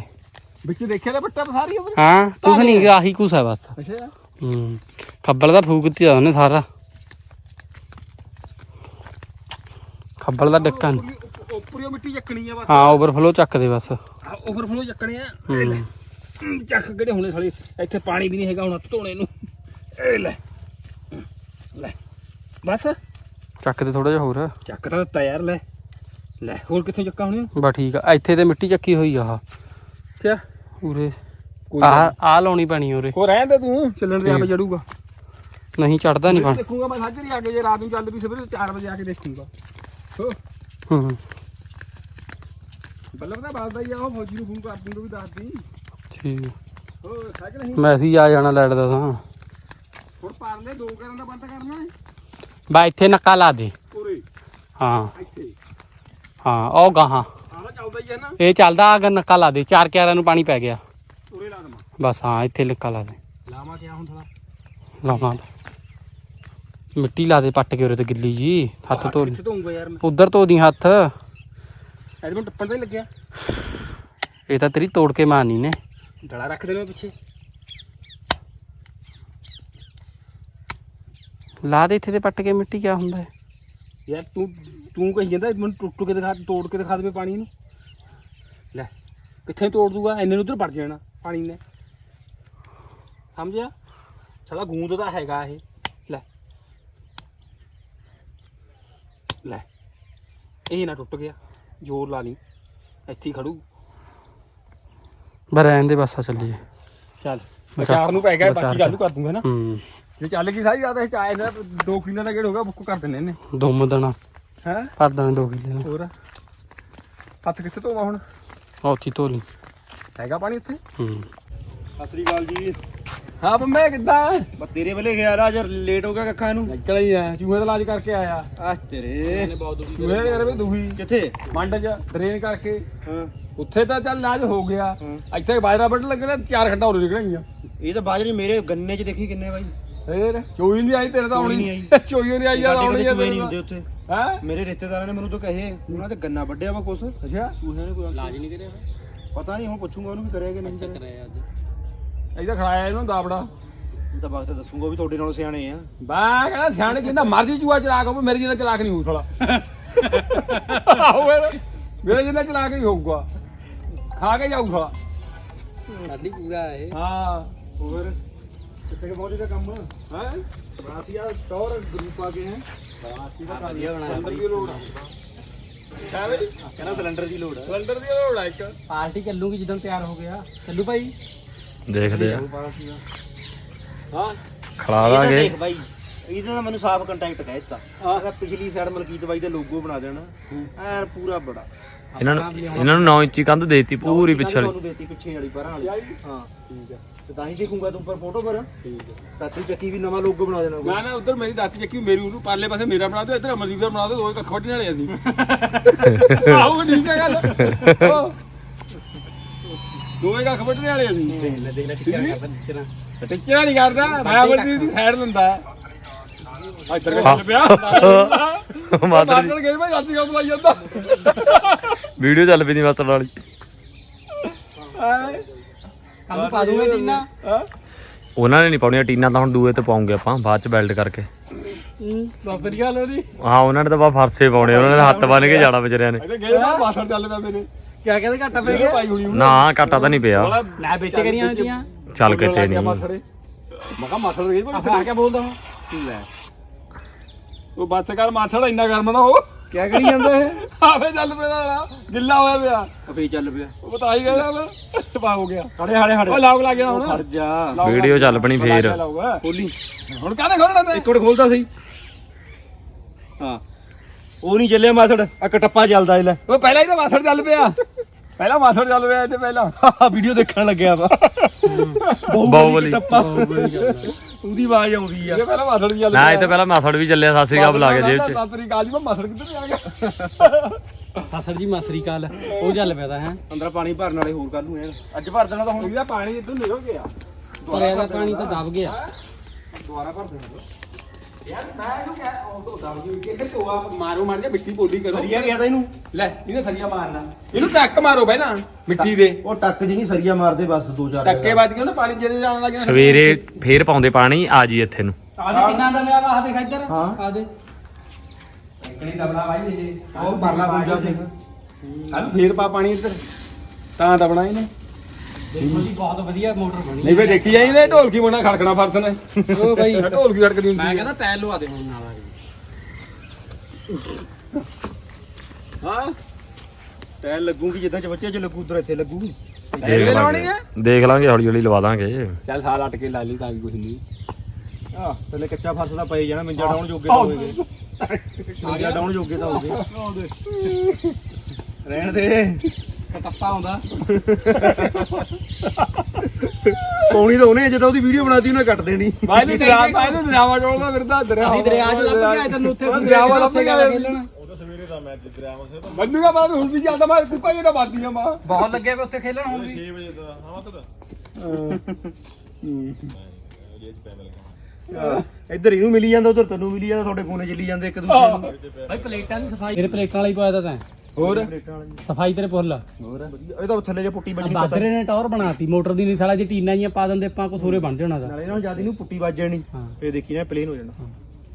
ਵਿੱਚ ਦੇਖਿਆ ਤਾਂ ਬੱਟਾ ਸਾਰੀ ਉਹ ਹਾਂ ਕੁਛ ਨਹੀਂ ਆਹੀ ਕੁਛ ਬਸ। ਅੱਛਾ। ਹੂੰ ਖੱਬਲ ਦਾ ਫੂਕ ਦਿੱਤਾ ਉਹਨੇ ਸਾਰਾ। ਖੱਬਲ ਦਾ ਡੱਕਾ ਨੀ। ਉੱਪਰੀ ਮਿੱਟੀ ਚੱਕਣੀ ਆ ਬਸ। ਹਾਂ ਓਵਰਫਲੋ ਚੱਕ ਦੇ ਬਸ। ਓਵਰਫਲੋ ਚੱਕਣੇ ਆ। ਹੂੰ। ਚੱਕ ਕਿਹੜੇ ਹੁਣੇ ਸਾਲੇ। ਇੱਥੇ ਪਾਣੀ ਵੀ ਨਹੀਂ ਹੈਗਾ ਹੁਣ ਧੋਣੇ ਨੂੰ। ਇਹ ਲੈ। ਲੈ। ਬਸ। ਚੱਕ ਦੇ ਥੋੜਾ ਜਿਹਾ ਹੋਰ। ਚੱਕ ਤਾਂ ਦਿੱਤਾ ਯਾਰ ਲੈ। ਲੈ। ਹੋਰ ਕਿੱਥੋਂ ਚੱਕਾ ਹੁਣ? ਬਸ ਠੀਕ ਆ। ਇੱਥੇ ਤੇ ਮਿੱਟੀ ਚੱਕੀ ਹੋਈ ਆ ਆਹ। ਕਿਆ? ਉਰੇ। ਆ ਆ ਲਾਉਣੀ ਪੈਣੀ ਉਰੇ। ਹੋ ਰਹਿਣ ਦੇ ਤੂੰ? ਚੱਲਣ ਦੇ ਆਪੇ ਜੜੂਗਾ ਨਹੀਂ ਚੜਦਾ ਨਹੀਂ ਪਾਣੀ ਦੇਖੂਗਾ ਮੈਂ ਸਾਜਰੀ ਆ ਕੇ ਜੇ ਰਾਤ ਨੂੰ ਚੱਲ ਵੀ ਸਵੇਰੇ 4 ਵਜੇ ਆ ਕੇ ਦੇਖੂਗਾ। ਹੋ। ਹੂੰ। ਬੱਲਬ ਦਾ ਬਾਲਦਾ ਹੀ ਆ ਉਹ ਫੌਜੀ ਨੂੰ ਫੋਨ ਕਰ ਦੂੰਗਾ ਵੀ ਦੱਸ ਦੀ। ਠੀਕ। ਹੋ ਸਾਈਕਲ ਨਹੀਂ? ਮੈਸੇਜ ਆ ਜਾਣਾ ਲੈਟ ਦਾ ਤਾਂ। ਹੁਣ ਪਾਰ ਲੈ ਦੋ ਕਰਨ ਦਾ ਬੰਦ ਕਰਨਾ ਹੈ। ਬਾ ਇੱਥੇ ਨੱਕਾ ਲਾ ਦੇ। ਉਰੇ। ਹਾਂ। ਇੱਥੇ। ਹਾਂ ਉਹ ਗਾਹਾਂ। ਚੱਲਦਾ ਹੀ ਹੈ ਨਾ। ਇਹ ਚੱਲਦਾ ਅਗਰ ਨੱਕਾ ਲਾ ਦੇ ਚਾਰ ਕਿਆਰਾਂ ਨੂੰ ਪਾਣੀ ਪੈ ਗਿਆ। ਉਰੇ ਲਾ ਦਮਾ ਬਸ ਹਾਂ ਇੱਥੇ ਨੱਕਾ ਲਾ ਦੇ। ਲਾਵਾ ਕਿਆ ਹੁਣ ਥੋੜਾ ਲਾਵਾਂ। ਮਿੱਟੀ ਲਾ ਦੇ ਪੱਟ ਕੇ ਉਰੇ ਤੇ ਗਿੱਲੀ ਜੀ ਹੱਥ ਧੋ ਲਈ ਕਿੱਥੇ ਧੋਊਂਗਾ ਯਾਰ ਮੈਂ? ਉਧਰ ਧੋ ਦੀ ਹੱਥ। ਐਡ ਮੈਂ ਟੱਪਣ ਤੇ ਹੀ ਲੱਗਿਆ। ਇਹ ਤਾਂ ਤੇਰੀ ਤੋੜ ਕੇ ਮਾਰਨੀ ਨੇ। ਡਲਾ ਰੱਖ ਦੇ ਮੈਂ ਪਿੱਛੇ। ਲਾ ਦੇ ਇੱਥੇ ਤੇ ਪੱਟ ਕੇ ਮਿੱਟੀ ਕਿਆ ਹੁੰਦਾ ਹੈ? ਯਾਰ ਤੂੰ ਤੂੰ ਕਹੀ ਜਾਂਦਾ ਮੈਨੂੰ ਟੁੱਟ ਕੇ ਦਿਖਾ ਤੋੜ ਕੇ ਦਿਖਾ ਦੇਵੇ ਪਾਣੀ ਨੂੰ। ਲੈ ਕਿੱਥੇ ਤੋੜ ਦੂਗਾ? ਇੰਨੇ ਨੂੰ ਉਧਰ ਵੜ ਜਾਣਾ ਪਾਣੀ ਨੇ। ਸਮਝਿਆ? ਸਾਲਾ ਗੂੰਦ ਦਾ ਹੈਗਾ ਇਹ। ਲੈ। ਲੈ। ਇਹ ਨਾ ਟੁੱਟ ਗਿਆ। ਜ਼ੋਰ ਲਾ ਲਈ। ਇੱਥੇ ਹੀ ਖੜੂ। ਬਸ ਰਹਿਣ ਦੇ ਬਸ ਆ ਚੱਲੀਏ। ਚੱਲ। ਵਿਚਾਰ ਨੂੰ ਪੈ ਗਿਆ ਬਾਕੀ ਚਾਲੂ ਕਰ ਦੂੰਗਾ ਨਾ। ਹੂੰ। ਜੇ ਚੱਲ ਗਈ ਸਾਰੀ ਰਾਤ ਇਹ ਚਾਏ ਦਾ 2 ਕਿਲੋ ਦਾ ਗੇੜ ਹੋਗਾ ਬੁੱਕ ਕਰ ਦਿੰਦੇ ਨੇ। ਦੁੰਮ ਦੇਣਾ। ਹੈ? ਦੇਣਾ ਦੋ ਕਿੱਲੇ ਨੂੰ ਹੋਰ? ਹੱਥ ਕਿੱਥੇ ਧੋਵਾ ਹੁਣ? ਉੱਥੇ ਧੋ ਲਈ ਹੈਗਾ ਪਾਣੀ ਉੱਥੇ? ਹੂੰ। ਸਤਿ ਸ੍ਰੀ ਅਕਾਲ ਜੀ। ਹਾਂ ਬੰਮੇ ਕਿੱਦਾਂ? ਬਸ ਤੇਰੇ ਵੇਲੇ ਗਿਆ ਰਾਜ ਲੇਟ ਹੋ ਗਿਆ ਕੱਖਾਂ ਨੂੰ। ਨਿਕਲ ਹੀ ਆ ਚੂਹੇ ਦਾ ਇਲਾਜ ਕਰਕੇ ਆਇਆ। ਆ ਤੇਰੇ। ਚੂਹੇ ਦੇ ਘਰੇ ਵੀ ਦੁਖੀ। ਕਿੱਥੇ? ਮੰਡ ਚ ਡਰੇਨ ਕਰਕੇ। ਹਾਂ। ਉੱਥੇ ਤਾਂ ਚੱਲ ਇਲਾਜ ਹੋ ਗਿਆ। ਇੱਥੇ ਬਾਜਰਾ ਵੱਢ ਲੱਗਣਾ ਚਾਰ ਖੱਡਾ ਹੋਰ ਨਿਕਲਣਗੀਆਂ ਇਹ ਤਾਂ ਬਾਜਰੇ ਮੇਰੇ ਗੰਨੇ 'ਚ ਦੇਖੀ ਕਿੰਨੇ ਬਾਈ। ਫੇਰ ਚੋਈ ਨਹੀਂ ਆਈ ਤੇਰੇ ਤਾਂ ਆਉਣੀ ਨਹੀਂ ਨਹੀਂ ਚੋਈ ਨਹੀਂ ਆਈ ਯਾਰ ਆਉਣੀ ਆ ਹੁੰਦੇ ਉੱਥੇ? ਹੈ? ਮੇਰੇ ਰਿਸ਼ਤੇਦਾਰਾਂ ਨੇ ਮੈਨੂੰ ਤਾਂ ਕਹੇ ਉਹਨਾਂ ਤੇ ਗੰਨਾ ਵੱਢਿਆ ਵਾ ਕੁਛ। ਅੱਛਾ। ਚੂਹਿਆਂ ਨੇ ਕੋਈ ਇਲਾਜ ਨਹੀਂ ਕਰਿਆ ਪਤਾ ਨਹੀਂ ਹੁਣ ਪੁੱਛੂਗਾ ਉਹਨੂੰ ਵੀ ਕਰਿਆ ਕਿ ਨਹੀਂ ਕਰਿਆ। ਅੱਜ। ਇਹਦਾ ਖੜਾਇਆ ਇਹਨੂੰ ਦਾਬੜਾ। ਇਹ ਤਾਂ ਵਕਤ ਦੱਸੂਗਾ ਉਹ ਵੀ ਤੁਹਾਡੇ ਨਾਲੋਂ ਸਿਆਣੇ ਆ। ਬਾ ਕਹਿੰਦਾ ਸਿਆਣੇ ਜਿੰਨਾ ਮਰਜ਼ੀ ਚੂਹਾ ਚਲਾਕ ਹੋਵੇ ਮੇਰੇ ਜਿੰਨਾ ਚਲਾਕ ਨਹੀਂ ਹੋਊ ਸਾਲਾ। ਆਹੋ ਮੇਰੇ- ਮੇਰੇ ਜਿੰਨਾ ਚਲਾਕ ਨਹੀਂ ਹੋਊਗਾ। ਖਾ ਕੇ ਜਾਊ ਸਾਲਾ। ਸਾਡੀ ਪੂਰਾ ਇਹ। ਹਾਂ। ਹੋਰ? ਕਿੱਥੇ ਪਹੁੰਚੇਗਾ ਕੰਮ? ਹੈ? ਬਰਾਤੀਆ ਟੌਰ ਗਰੁੱਪ ਆ ਗਏ ਹੈ। ਵਧੀਆ ਬਣਾਇਆ ਸਿਲੰਡਰ ਦੀ ਲੋੜ ਆ। ਹੈ ਬਈ? ਕਹਿੰਦਾ ਸਿਲੰਡਰ ਦੀ ਲੋੜ ਹੈ ਸਿਲੰਡਰ ਦੀ ਲੋੜ ਆ ਇੱਕ। ਪਾਰਟੀ ਚੱਲੂਗੀ ਜਦੋਂ ਤਿਆਰ ਹੋ ਗਿਆ। ਚੱਲੂ ਭਾਈ ਦੇਖਦੇ ਆ। ਹਾਂ। ਖੜਾ ਇਹ ਤਾਂ ਦਾਂਗੇ। ਦੇਖ ਬਾਈ ਇਹਦਾ ਤਾਂ ਮੈਨੂੰ ਸਾਫ਼ ਕੰਟੈਕਟ ਕਹਿ ਦਿੱਤਾ ਹਾਂ। ਮੈਂ ਪਿਛਲੀ ਸਾਈਡ ਮਲਕੀਤ ਬਾਈ ਦਾ ਲੋਗੋ ਬਣਾ ਦੇਣਾ। ਪੂਰਾ ਬੜਾ। ਇਹਨਾਂ ਨੂੰ ਇਹਨਾਂ ਨੂੰ 9 ਇੰਚੀ ਕੰਧ ਦੇਤੀ ਪੂਰੀ ਪਿੱਛੇ ਵਾਲੀ। ਤੁਹਾਨੂੰ ਦੇਤੀ ਪਿੱਛੇ ਵਾਲੀ ਪਰਾਂ ਵਾਲੀ। ਯਾਰ ਹਾਂ। ਠੀਕ ਆ। ਤੇ ਤਾਂ ਹੀ ਦੇਖੂੰਗਾ ਤੂੰ ਉੱਪਰ ਫੋਟੋ ਪਰ। ਠੀਕ ਆ ਤਾਤੀ ਚੱਕੀ ਵੀ ਨਵਾਂ ਲੋਗੋ ਬਣਾ ਦੇਣਾ ਨਾ ਨਾ ਉਧਰ ਮੇਰੀ ਦਾਤੀ ਚੱਕੀ ਮੇਰੀ ਉਹਨੂੰ ਪਾਰਲੇ ਪਾਸੇ ਮੇਰਾ ਬਣਾ ਦਿਓ ਇੱਧਰ ਅਮਰਦੀਪ ਦਾ ਬਣਾ ਦਿਓ ਦੋਏ ਕੱਖ ਵੱਢਣ ਵਾਲੇ ਅਸੀਂ ਆਹੋ ਠੀਕ ਹੈ ਗੱਲ। ਉਹ। ਦੋਏ ਕੱਖ ਵੱਢਣ ਵਾਲੇ ਅਸੀਂ ਦੇਖ ਲੈ ਦੇਖ ਲੈ ਟਿੱਚਰਾਂ ਕਰਦਾ ਟਿੱਚਰਾਂ ਟਿੱਚਰਾਂ ਨਹੀਂ ਕਰਦਾ ਮੈਂ ਅਮਰਦੀਪ ਦੀ ਸਾਈਡ ਲੈਂਦਾ। ਆ ਇੱਧਰ ਗੱਲ ਪਿਆ ਮਾਤਰ ਮਾਤਰ ਗਏ ਭਾਈ ਅੱਜ ਕੰਮ ਲਾਈ ਜਾਂਦਾ। ਵੀਡੀਓ ਚੱਲ ਪਈ ਦੀ ਮਾਤਰ ਵਾਲੀ ਕੰਮ ਪਾ ਦੂੰਗਾ ਟੀਨਾ। ਉਹਨਾਂ ਨੇ ਨਹੀਂ ਪਾਉਣੀਆਂ ਟੀਨਾਂ ਤਾਂ ਹੁਣ ਦੂਏ ਤੇ ਪਾਉਂਗੇ ਆਪਾਂ ਬਾਅਦ ਚ ਬੈਲਟ ਕਰਕੇ। ਬਾਬਰੀ ਗੱਲ ਉਹਦੀ। ਹਾਂ ਉਹਨਾਂ ਨੇ ਤਾਂ ਬਾ ਫਰਸੇ ਪਾਉਣੇ ਉਹਨਾਂ ਨੇ ਹੱਥ ਬੰਨ ਕੇ ਜਾਣਾ ਵਿਚਾਰਿਆਂ ਨੇ। ਇੱਥੇ ਗਏ ਨਾ ਚੱਲ ਪਿਆ ਮੇਰੇ। ਕਿਆ ਕਹਿੰਦੇ ਘਾਟਾ ਪੈ ਹੋਣੀ ਉਹਨੇ। ਨਾ ਘਾਟਾ ਤਾਂ ਨਹੀਂ ਪਿਆ। ਲੈ ਵਿੱਚ ਕਰੀਆਂ ਹੁੰਦੀਆਂ ਚੱਲ ਕਿੱਥੇ ਨਹੀਂ। ਮਾਸੜੇ ਮੈਂ ਕਿਹਾ ਮਾਸੜ ਗਈ ਆ ਭਾਈ ਕਿਆ ਬੋਲਦਾ। ਹਾਂ ਲੈ। ਉਹ ਬੱਸ ਕਰ ਮਾਸੜ ਇੰਨਾ ਗਰਮ ਨਾ ਹੋ। ਕਿਆ ਕਰੀ ਜਾਂਦਾ ਇਹ? ਆਵੇ ਚੱਲ ਪਿਆ ਨਾ, ਗਿੱਲਾ ਹੋਇਆ ਪਿਆ। ਅਬੇ ਚੱਲ ਪਿਆ। ਉਹ ਬਤਾਈ ਗਿਆ ਨਾ। ਟਪਾ ਹੋ ਗਿਆ। ਹੜੇ ਹੜੇ ਹੜੇ। ਉਹ ਲੌਕ ਲੱਗ ਗਿਆ ਹੁਣ। ਖੜ ਜਾ। ਵੀਡੀਓ ਚੱਲ ਪਣੀ ਫੇਰ। ਗਿਆ। ਖੋਲੀ। ਹੁਣ ਕਾਹਦੇ ਖੋਲਣਾ ਤੇ? ਇੱਕ ਮਿੰਟ ਖੋਲਦਾ ਸਹੀ। ਹਾਂ। ਉਹ ਨਹੀਂ ਚੱਲਿਆ ਮਾਸੜ। ਆ ਕਟੱਪਾ ਚੱਲਦਾ ਇਹ ਲੈ। ਉਹ ਪਹਿਲਾਂ ਹੀ ਤਾਂ ਮਾਸੜ ਚੱਲ ਪਿਆ। ਪਹਿਲਾਂ ਮਾਸੜ ਚੱਲ ਰਿਹਾ ਇੱਥੇ ਪਹਿਲਾਂ। ਵੀਡੀਓ ਦੇਖਣ ਲੱਗਿਆ ਵਾ। ਬਾਹੂਬਲੀ ਟੱਪਾ। ਉਹਦੀ ਆਵਾਜ਼ ਆਉਂਦੀ ਆ। ਇਹ ਪਹਿਲਾਂ ਮਾਸੜ ਚੱਲ ਨਾ ਇਹ ਤੇ ਪਹਿਲਾਂ ਮਾਸੜ ਵੀ ਚੱਲਿਆ ਸਾਸੀ ਕਾ ਬੁਲਾ ਕੇ ਜੇਬ 'ਚ। ਸਾਤਰੀ ਕਾਲ ਜੀ ਮੈਂ ਮਾਸੜ ਕਿੱਧਰ ਆ ਗਿਆ? ਸਾਸੜ ਜੀ ਮਾਸਰੀ ਕਾਲ ਉਹ ਚੱਲ ਪਿਆ ਤਾਂ ਹੈ। ਅੰਦਰ ਪਾਣੀ ਭਰਨ ਵਾਲੇ ਹੋਰ ਕੱਲ ਨੂੰ ਐ ਅੱਜ ਭਰ ਦੇਣਾ ਤਾਂ ਹੁਣ। ਉਹਦਾ ਪਾਣੀ ਇੱਥੋਂ ਨਿਕਲ ਗਿਆ। ਭਰਿਆ ਦਾ ਪਾਣੀ ਤਾਂ ਦਬ ਗਿਆ। ਦੁਬਾਰਾ ਭਰ ਦੇਣਾ। ਯਾਰ ਮੈਂ ਇਹਨੂੰ ਕਹਿ ਉਹ ਤੋਂ ਦਬ ਜੀ ਕਿ ਇਹ ਟੋਆ ਮਾਰੋ ਮਾਰ ਕੇ ਮਿੱਟੀ ਪੋਲੀ ਕਰੋ। ਸਰੀਆ ਗਿਆ ਤਾਂ ਇਹਨੂੰ? ਲੈ ਇਹਨੇ ਸਰੀਆ ਮਾਰਨਾ। ਇਹਨੂੰ ਟੱਕ ਮਾਰੋ ਬਈ ਨਾ ਮਿੱਟੀ ਦੇ। ਉਹ ਟੱਕ ਜੀ ਨਹੀਂ ਸਰੀਆ ਮਾਰਦੇ ਬਸ ਦੋ ਚਾਰ ਟੱਕੇ ਵੱਜ ਕੇ ਉਹਨੇ ਪਾਣੀ ਜਿਹੜੇ ਜਾਣ ਲੱਗ। ਸਵੇਰੇ ਫੇਰ ਪਾਉਂਦੇ ਪਾਣੀ ਆ ਜੀ ਇੱਥੇ ਨੂੰ। ਆਦੇ ਕਿੰਨਾ ਦਾ ਲਿਆ ਵਾ ਆਹ ਦੇਖ ਇੱਧਰ। ਹਾਂ। ਆਦੇ ਟੱਕਣੀ ਦਬਣਾ ਬਾਈ ਇਹ। ਉਹ ਪਰਲਾ ਦੂਜਾ ਦੇਖ ਕੱਲ ਫੇਰ ਪਾ ਪਾਣੀ ਇੱਧਰ। ਤਾਂ ਦਬਣਾ ਇਹਨੇ। ਦੇਖੋ ਜੀ ਬਹੁਤ ਵਧੀਆ ਮੋਟਰ ਬਣੀ ਨਹੀਂ ਵੇ ਦੇਖੀ ਜਾਈ ਨੇ ਢੋਲਕੀ ਮੋਣਾ ਖੜਕਣਾ ਫਰਸ ਨੇ। ਉਹ ਬਈ। ਢੋਲਕੀ ਖੜਕਦੀ ਹੁੰਦੀ ਮੈਂ ਕਹਿੰਦਾ ਟਾਇਲ ਲਵਾ ਦੇ ਹੁਣ ਨਾਲ ਆ ਕੇ। ਹਾਂ? ਟਾਇਲ ਲੱਗੂਗੀ ਜਿੱਦਾਂ ਚ ਬੱਚੇ ਚ ਲੱਗੂ ਉਧਰ ਇੱਥੇ ਲੱਗੂਗੀ। ਦੇਖ ਲਾਉਣੀ ਲਾਂਗੇ। ਹੈ ਦੇਖ ਲਾਂਗੇ ਹੌਲੀ ਹੌਲੀ ਲਵਾ ਦਾਂਗੇ। ਚੱਲ ਸਾਲ ਅਟ ਕੇ ਲਾ ਲਈ ਤਾਂ ਵੀ ਕੁਝ ਨਹੀਂ। ਆ ਪਹਿਲੇ ਕੱਚਾ ਫਸ ਦਾ ਪਈ ਜਾਣਾ ਮਿੰਜਾ ਡਾਉਣ ਜੋਗੇ ਤਾਂ ਹੋਏਗੇ। ਮਿੰਜਾ ਡਾਉਣ ਜੋਗੇ ਤਾਂ ਹੋਗੇ ਰਹਿਣ ਦੇ। ਟੱਪਾ ਆਉਂਦਾ। ਪੌਣੀ ਤਾਂ ਉਹਨੇ ਜਦੋਂ ਉਹਦੀ ਵੀਡੀਓ ਬਣਾਤੀ ਉਹਨੇ ਕੱਟ ਦੇਣੀ। ਮੈਂ ਇਹਨੂੰ ਦਰਿਆ ਮੈਂ ਇਹਨੂੰ ਦਰਿਆਵਾ ਡੋਲਦਾ ਫਿਰਦਾ ਦਰਿਆ ਅਸੀਂ ਦਰਿਆ 'ਚ ਲੱਭ ਗਿਆ ਤੈਨੂੰ ਉੱਥੇ ਦਰਿਆਵਾ ਲੱਭ ਉੱਥੇ ਗਿਆ ਗਿਆ ਖੇਲਣ। ਮੈਨੂੰ ਕਾ ਬਾਅਦ ਹੁਣ ਵੀ ਜਾਂਦਾ ਮੈਂ ਕੁੱਪਾ ਜਿਹੜਾ ਬਾਦੀ ਆ ਮਾਂ। ਬਹੁਤ ਲੱਗੇ ਵੇ ਉੱਥੇ ਖੇਲਣ ਹੁਣ ਵੀ। ਆਹ, ਇੱਧਰ ਇਹਨੂੰ ਮਿਲੀ ਜਾਂਦਾ ਉਧਰ ਤੈਨੂੰ ਮਿਲੀ ਜਾਂਦਾ ਤੁਹਾਡੇ ਫੋਨੇ ਚੱਲੀ ਜਾਂਦੇ ਇੱਕ ਦੂਜੇ ਨੂੰ। ਭਾਈ ਪਲੇਟਾਂ ਦੀ ਸਫ਼ਾਈ ਤੇਰੇ ਪਲੇਟਾਂ ਵਾਲਾ ਹੀ ਪਾਇਆ ਤਾਂ ਤੈਂ। ਹੋਰ? ਸਫ਼ਾਈ ਤੇਰੇ ਪੁੱਲ ਹੋਰ? ਇਹ ਤਾਂ ਥੱਲੇ ਜੇ ਪੁੱਟੀ ਵੱਜਣੀ ਪਤਾ ਬਾਦਰੇ ਨੇ ਟੌਰ ਬਣਾਤੀ ਮੋਟਰ ਦੀ ਨਹੀਂ ਸਾਲਾ ਜੇ ਟੀਨਾਂ ਜੀਆਂ ਪਾ ਦਿੰਦੇ ਆਪਾਂ ਕੋ ਸੂਰੇ ਬਣ ਜਾਣਾ ਦਾ। ਨਾਲੇ ਨਾਲ ਜ਼ਿਆਦਾ ਨੂੰ ਪੁੱਟੀ ਵੱਜ ਜਾਣੀ ਹਾਂ। ਫੇਰ ਦੇਖੀ ਨਾ ਪਲੇਨ ਹੋ ਜਾਣਾ।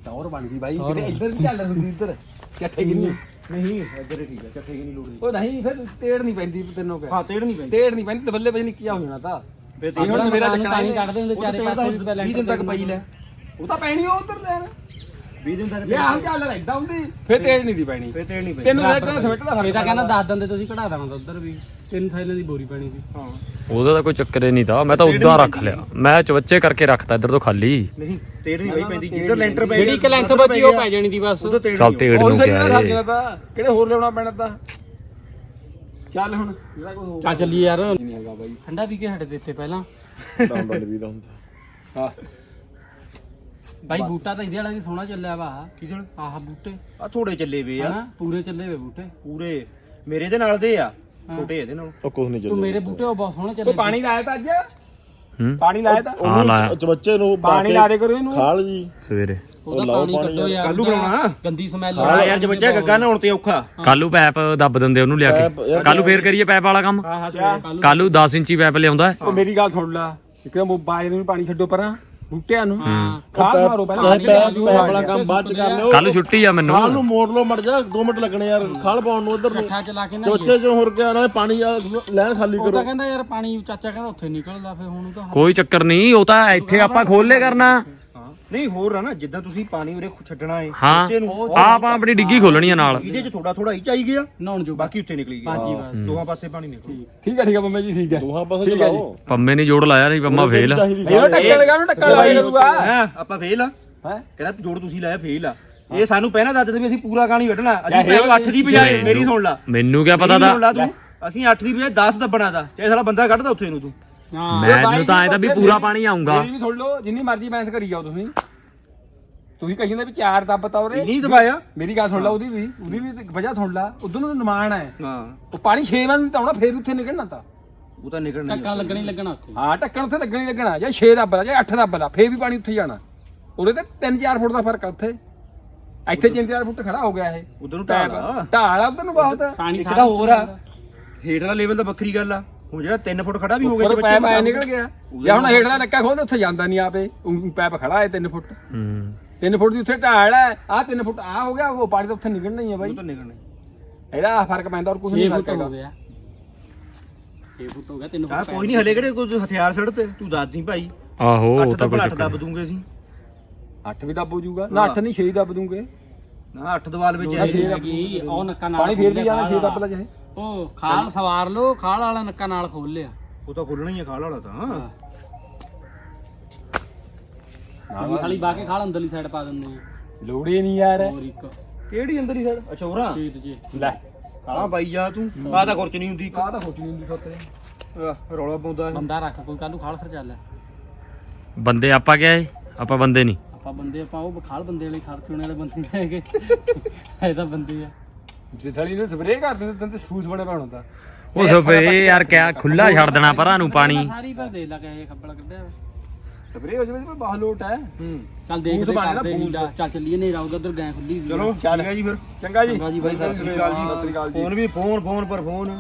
ਟੌਰ ਬਣ ਗਈ ਬਾਈ। ਕਿਤੇ ਇੱਧਰ ਵੀ ਚੱਲ ਹੁੰਦੀ ਇੱਧਰ। ਕਿੱਥੇ ਕਿੰਨੀ? ਨਹੀਂ। ਇੱਧਰ ਹੀ ਠੀਕ ਹੈ ਚੱਠੇ ਕੀ ਨਹੀਂ ਲੋੜ ਉਹ ਨਹੀਂ ਫਿਰ ਤੇੜ ਨਹੀਂ ਪੈਂਦੀ ਤੈਨੂੰ ਕਹ। ਹਾਂ ਤੇੜ ਨਹੀਂ ਪੈਂਦੀ। ਤੇੜ ਨਹੀਂ ਪੈਂਦੀ ਦਬੱਲੇ ਵਿੱਚ ਨਿੱਕੀਆਂ ਹੋ ਜਾਣਾ ਤਾਂ। ਫੇਰ ਇਹ ਹੁਣ ਮੇਰਾ ਚੱਕਣਾ ਪਾਣੀ ਹੀ ਕੱਢਦੇ ਹੁੰਦੇ ਚਾਰੇ ਪਾਸੇ ਵੀ ਤਾਂ 20 ਦਿਨ ਤੱਕ ਪਈ ਲੈ। ਉਹ ਤਾਂ ਪੈਣੀ ਉਹ ਉੱਧਰ ਲੈਣ। 20 ਦਿਨ ਤੱਕ ਇਹ ਆਹ ਚੱਲ ਰਹਿਦਾ ਹੁੰਦੀ। ਫਿਰ ਤੇੜ ਨਹੀਂ ਦੀ ਪੈਣੀ। ਫੇਰ ਤੇੜ ਨਹੀਂ ਪੈਂਦੀ ਤੈਨੂੰ ਰੇਟ ਨਾਲ ਸਮੇਟ ਦਾ ਇਹ ਤਾਂ ਕਹਿੰਦਾ ਦੱਸ ਦਿੰਦੇ ਤੁਸੀਂ ਕਢਾ ਦਾਂਗਾ ਉੱਧਰ ਵੀ। ਤਿੰਨ ਥੈਲੇ ਦੀ ਬੋਰੀ ਪੈਣੀ ਸੀ। ਹਾਂ। ਉਹਦਾ ਤਾਂ ਕੋਈ ਚੱਕਰ ਹੀ ਨਹੀਂ ਤਾਂ। ਮੈਂ ਤਾਂ ਉਦਾਂ ਰੱਖ ਲਿਆ। ਮੈਂ ਚਵੱਚੇ ਕਰਕੇ ਰੱਖਤਾ ਇੱਧਰ ਤੋਂ ਖਾਲੀ। ਨਹੀਂ ਤੇੜ ਨਹੀਂ ਬਈ ਪੈਂਦੀ। ਜਿੱਧਰ ਲੈਂਟਰ ਪੈ ਜਿਹੜੀ ਇੱਕ ਲੈਂਥ ਬਚੀ ਉਹ ਪੈ ਜਾਣੀ ਦੀ ਬਸ। ਉਧਰ ਤੇੜ ਚੱਲ ਤੇੜ ਹੋਰ ਨੂੰ ਸਹੀ ਕਿਹਾ ਨਾਲ ਇਹ। ਤਾਂ ਕਿਹੜੇ ਹੋਰ ਲਿਆਉਣਾ ਪੈਣਾ ਤਾਂ? ਚੱਲ ਹੁਣ। ਜਿਹੜਾ ਕੋਈ ਚਾ ਚੱਲੀਏ ਯਾਰ। ਨਹੀਂ ਹੈਗਾ ਬਾਈ। ਠੰਡਾ ਪੀ ਕੇ ਹਟੇ ਦੇ ਇੱਥੇ ਪਹਿਲਾਂ। ਹਾਂ। ਬਾਈ ਬੂਟਾ ਤਾਂ ਇਹਦੇ ਵਾਲਾ ਵੀ ਸੋਹਣਾ ਚੱਲਿਆ ਵਾ। ਕਿਹਦੇ ਆਹ ਬੂਟੇ। ਆ ਥੋੜੇ ਚੱਲੇ ਵੇ ਆ। ਹਨਾ? ਪੂਰੇ ਚੱਲੇ ਵੇ ਬੂਟੇ। ਪੂਰੇ। ਮੇਰੇ ਦੇ ਨਾਲ ਦੇ ਆ। ਛੋਟੇ ਇਹਦੇ ਨਾਲ। ਤੂੰ ਮੇਰੇ ਬੂਟੇ। ਉਹ ਬਹੁਤ ਸੋਹਣੇ ਚੱਲੇ ਤੂੰ ਪਾਣੀ ਲਾਇਆ ਤਾਂ ਅੱਜ? ਹੂੰ? ਪਾਣੀ ਲਾਇਆ ਤਾਂ? ਹਾਂ ਲਾਇਆ। ਬੱਚੇ ਨੂੰ ਪਾਣੀ ਲਾ ਦੇ ਕਰੋ ਇਹਨੂੰ। ਖਾਲ ਜੀ ਸਵੇਰੇ। ਉਹਦਾ ਪਾਣੀ ਕੱਢੋ ਯਾਰ ਕੱਲੂ ਬਣਾਉਣਾ। ਗੰਦੀ ਸਮੈਲ ਹਾਂ ਯਾਰ ਜੇ ਬੱਚਾ ਗੱਗਾ ਨਹਾਉਣ ਤੇ ਔਖਾ। ਕੱਲੂ ਪੈਪ ਦੱਬ ਦਿੰਦੇ ਉਹਨੂੰ ਲਿਆ ਕੇ। ਕੱਲੂ ਫੇਰ ਕਰੀਏ ਪੈਪ ਵਾਲਾ ਕੰਮ? ਹਾਂ ਹਾਂ ਸਵੇਰੇ। ਕੱਲੂ 10 ਇੰਚੀ ਪੈਪ ਲਿਆਉਂਦਾ। ਹੈ। ਉਹ ਮੇਰੀ ਗੱਲ ਸੁਣ ਲੈ। ਇੱਕ ਤਾਂ ਮੋਬਾਈਲ ਨੂੰ ਪਾਣੀ ਛੱਡੋ ਪਰਾਂ। ਬੂਟਿਆਂ ਨੂੰ। ਖਾਦ ਮਾਰੋ ਪਹਿਲਾਂ। ਵਾਲਾ ਕੰਮ ਬਾਅਦ ਚ ਕਰ ਲਿਓ। ਕੱਲ ਛੁੱਟੀ ਆ ਮੈਨੂੰ। ਖਾਲ ਨੂੰ ਮੋੜ ਲਓ ਮੜ ਜਾ 2 ਮਿੰਟ ਲੱਗਣੇ ਯਾਰ। ਖਾਲ ਪਾਉਣ ਨੂੰ ਉਧਰ ਨੂੰ। ਠਾ ਚਲਾ ਕੇ ਨਾ ਚੋਚੇ ਜੋ। ਹੋਰ ਕਿਆ ਨਾਲੇ ਪਾਣੀ ਆ ਲੈਣ ਖਾਲੀ ਉਹ ਤਾਂ ਕਰੋ। ਕਹਿੰਦਾ ਯਾਰ ਪਾਣੀ ਚਾਚਾ ਕਹਿੰਦਾ ਉੱਥੇ ਨਿਕਲਦਾ ਫੇ ਹੁਣ ਉਹ ਤਾਂ ਕੋਈ ਚੱਕਰ ਨਹੀਂ ਉਹ ਤਾਂ ਇੱਥੇ ਆਪਾਂ ਖੋਲੇ ਕਰਨਾ। ਨਹੀਂ ਹੋਰ ਆ ਨਾ ਜਿੱਦਾਂ ਤੁਸੀਂ ਪਾਣੀ ਉਰੇ ਛੱਡਣਾ ਏ ਹਾਂ। ਬੱਚੇ ਨੂੰ ਆ ਆਪਾਂ ਆਪਣੀ ਡਿੱਗੀ ਖੋਲਣੀ ਆ ਨਾਲ। ਇਹਦੇ ਚ ਥੋੜਾ ਥੋੜਾ ਹੀ ਚਾਈ ਗਿਆ ਨਹਾਉਣ ਜੋ ਬਾਕੀ ਉੱਥੇ ਨਿਕਲੀ ਗਿਆ। ਬਾਜੀ ਬਸ। ਦੋਹਾਂ ਪਾਸੇ ਪਾਣੀ ਨਿਕਲ ਠੀਕ। ਹੈ ਠੀਕ ਹੈ ਮੰਮੀ ਜੀ ਠੀਕ ਹੈ ਦੋਹਾਂ ਪਾਸੇ ਠੀਕ ਹੈ। ਚਲਾਓ। ਪੰਮੇ ਨੇ ਜੋੜ ਲਾਇਆ ਨਹੀਂ ਪੰਮਾ ਫੇਲ ਚਾਹੀਦੀ ਇਹ ਟੱਕਰ ਲਗਾ ਨੂੰ ਟੱਕਰ ਲਗਾ ਕਰੂਗਾ। ਹਾਂ? ਆਪਾਂ ਫੇਲ ਆ। ਹੈ? ਕਹਿੰਦਾ ਜੋੜ ਤੁਸੀਂ ਲਾਇਆ ਫੇਲ ਆ। ਇਹ ਸਾਨੂੰ ਪਹਿਲਾਂ ਦੱਸ ਦਿੰਦੇ ਵੀ ਅਸੀਂ ਪੂਰਾ ਕਹਾਣੀ ਵੱਢਣਾ। ਅਸੀਂ ਪਹਿਲਾਂ 8 ਦੀ ਬਜਾਏ ਮੈਨੂੰ- ਮੇਰੀ ਸੁਣ ਲਾ। ਮੈਨੂੰ ਕਿਆ ਪਤਾ ਮੇਰੀ ਤਾਂ ਸੁਣ ਲਾ ਤੂੰ। ਅਸੀਂ 8 ਦੀ ਬਜਾਏ 10 ਦੱਬਣਾ ਦਾ। ਚਾਹੇ ਸਾਲਾ ਬੰਦਾ ਕੱਢਦਾ ਉੱਥੇ ਨੂੰ ਤੂੰ। ਹਾਂ ਮੈਨੂੰ ਤਾਂ ਐ ਤਾਂ ਵੀ ਪੂਰਾ ਪਾਣੀ ਆਉਂਗਾ ਮੇਰੀ ਵੀ ਸੁਣ ਲਓ ਜਿੰਨੀ ਮਰਜ਼ੀ ਮੈਂਸ ਕਰੀ ਜਾਓ ਤੁਸੀਂ। ਤੁਸੀਂ ਕਹੀ ਜਾਂਦੇ ਵੀ ਚਾਰ ਦੱਬ ਤਾ ਉਰੇ ਨਹੀਂ ਦਬਾਇਆ। ਮੇਰੀ ਗੱਲ ਸੁਣ ਲਾ ਉਹਦੀ ਵੀ ਉਹਦੀ ਵੀ ਵਜ੍ਹਾ ਸੁਣ ਲਾ ਉਧਰ ਨੂੰ ਨਿਮਾਣ ਹੈ। ਹਾਂ। ਉਹ ਪਾਣੀ 6 ਵਾਰ ਤਾਂ ਆਉਣਾ ਫੇਰ ਉੱਥੇ ਨਿਕਲਣਾ ਤਾਂ। ਉਹ ਤਾਂ ਨਿਕਲਣਾ ਟੱਕਾ ਲੱਗਣੀ ਲੱਗਣਾ ਉੱਥੇ। ਹਾਂ ਢੱਕਣ ਉੱਥੇ ਲੱਗਣਾ ਹੀ ਲੱਗਣਾ ਜਾਂ 6 ਦੱਬ ਲਾ ਜਾਂ 8 ਦੱਬ ਲਾ ਫੇਰ ਵੀ ਪਾਣੀ ਉੱਥੇ ਜਾਣਾ। ਉਹਦੇ ਤੇ 3-4 ਫੁੱਟ ਦਾ ਫ਼ਰਕ ਆ ਉੱਥੇ। ਇੱਥੇ 3-4 ਫੁੱਟ ਖੜਾ ਹੋ ਗਿਆ ਇਹ। ਉਧਰ ਨੂੰ ਢਾਲ ਆ। ਢਾਲ ਆ ਉਧਰ ਨੂੰ ਬਹੁਤ। ਪਾਣੀ ਇੱਕ ਤਾਂ ਹੋਰ ਆ। ਹੇਠਲਾ ਲੈਵਲ ਤਾਂ ਵੱਖਰੀ ਗੱਲ ਆ। ਹੁਣ ਜਿਹੜਾ 3 ਫੁੱਟ ਖੜਾ ਵੀ ਹੋ ਗਿਆ ਉੱਪਰ ਐ ਨਿਕਲ ਗਿਆ। ਜਾਂ ਹੁਣ ਹੇਠਲਾ ਲੱਕਾ ਖੋਲਦੇ ਉੱਥੇ ਜਾਂਦਾ ਨਹੀਂ ਆਪੇ। ਪੈਪ ਖੜਾ ਹੈ 3 ਫੁੱਟ। ਹੂੰ। 3 ਫੁੱਟ ਦੀ ਉੱਥੇ ਢਾਲ ਹੈ ਆ 3 ਫੁੱਟ ਆ ਹੋ ਗਿਆ ਉਹ ਪਾਣੀ ਤਾਂ ਉੱਥੇ ਨਿਕਲਣਾ ਹੀ ਹੈ ਬਾਈ। ਉਹ ਤਾਂ ਨਿਕਲਣਾ ਇਹਦਾ ਫ਼ਰਕ ਪੈਂਦਾ ਔਰ ਕੁਝ 6 ਨਹੀਂ ਫੁੱਟ ਫ਼ਰਕ ਹੋ ਗਿਆ। 6 ਫੁੱਟ ਹੋ ਗਿਆ 3 ਆ ਫੁੱਟ ਕੋਈ ਨਹੀਂ ਹਲੇ ਕਿਹੜੇ ਕੋਈ ਹਥਿਆਰ ਸੜ ਤੇ? ਤੂੰ ਦੱਸ ਦੀ ਭਾਈ। ਆਹੋ ਉਹ 8 ਤਾਂ ਕੋਈ ਭਲਾ 8 ਚੱਕਰ ਦੱਬ। ਦੂੰਗੇ ਅਸੀਂ। 8 ਵੀ ਦੱਬ ਹੋ ਜਾਊਗਾ। ਨਾ 8 ਨਹੀਂ 6 ਦੱਬ ਦੂੰਗੇ। ਨਾ 8 ਦਵਾਲ ਵਿੱਚ ਛੇ ਇਹ ਦੱਬ- ਹੈਗੀ ਉਹ ਨੱਕਾ ਨਾਲ ਪਾਣੀ ਫੇਰ ਵੀ ਜਾਣਾ 6 ਖੋਲ ਲਿਆ ਦੱਬ ਲਾ ਜਾਏ ਉਹ ਖਾਲ ਸਵਾਰ ਲੋ ਖਾਲ ਵਾਲਾ ਨੱਕਾ ਨਾਲ ਖੋਲ ਲਿਆ। ਉਹ ਤਾਂ ਖੋਲਣਾ ਹੀ ਆ ਖਾਲ ਵਾਲਾ ਤਾਂ। ਹਾਂ। ਖਾਲੀ ਬਾਕੀ ਖਾਲ ਅੰਦਰਲੀ ਸਾਈਡ ਪਾ ਦਿੰਦੇ ਆ। ਲੋੜ ਹੀ ਨਹੀਂ ਯਾਰ। ਹੋਰ ਇੱਕ। ਕਿਹੜੀ ਅੰਦਰ ਹੀ ਸੜ ਅੱਛਾ ਹੋਰਾਂ? ਖੇਤ 'ਚ ਲੈ। ਕਾਲਾ ਪਾਈ ਜਾ ਤੂੰ। ਆ ਤਾਂ ਖੁਰਚ ਨਹੀਂ ਹੁੰਦੀ ਕਾਹ ਤਾਂ ਖੁਸ਼ ਨਹੀਂ ਹੁੰਦੀ ਖੋਤੇ ਆਹ, ਰੌਲਾ ਪਾਉਂਦਾ ਇਹ। ਬੰਦਾ ਰੱਖ ਕੋਈ ਕੱਲ ਨੂੰ ਖਾਲ ਫਿਰ ਚੱਲ। ਬੰਦੇ ਆਪਾਂ ਕਿਹਾ ਏ? ਆਪਾਂ ਬੰਦੇ ਨਹੀਂ। ਆਪਾਂ ਬੰਦੇ ਆਪਾਂ ਉਹ ਖਾਲ ਬੰਦੇ ਵਾਲੇ ਖਰਚਣੇ ਵਾਲੇ ਬੰਦੇ ਨਹੀਂ ਹੈਗੇ। ਇਹ ਤਾਂ ਬੰਦੇ ਆ। ਜੇ ਥਲੀ ਨੇ ਸਪਰੇਅ ਕਰ ਦਿੰਦੇ ਤਾਂ ਤੇ ਸਫੂਸ ਬਣੇ ਪਾ ਹੁੰਦਾ। ਉਹ ਸਪਰੇ ਯਾਰ ਕਿਆ ਖੁੱਲਾ ਛੱਡ ਦੇਣਾ ਪਰਾਂ ਨੂੰ ਪਾਣੀ। ਸਾਰੀ ਪਰ ਦੇ ਲੱਗਾ ਇਹ ਖੱਬਲ ਕੱਢਿਆ ਸਪਰੇਅ ਹੋ ਜਾਵੇ ਤਾਂ ਬਾਹ ਲੋਟ ਹੈ। ਹੂੰ। ਚੱਲ ਦੇਖਦੇ ਕਰਦੇ ਹੀਲਾ ਚੱਲ ਚੱਲੀਏ ਨੇਰਾ ਉਧਰ ਉਧਰ ਗਏ ਖੁੱਲੀ ਸੀ ਚਲੋ ਠੀਕ ਹੈ ਜੀ ਫਿਰ। ਚੰਗਾ ਜੀ। ਚੰਗਾ ਜੀ ਬਾਈ, ਸਤਿ ਸਤਿ ਸ੍ਰੀ ਅਕਾਲ ਜੀ। ਸਤਿ ਸ੍ਰੀ ਅਕਾਲ ਜੀ। ਫੋਨ ਵੀ ਫੋਨ ਫੋਨ ਪਰ ਫੋਨ।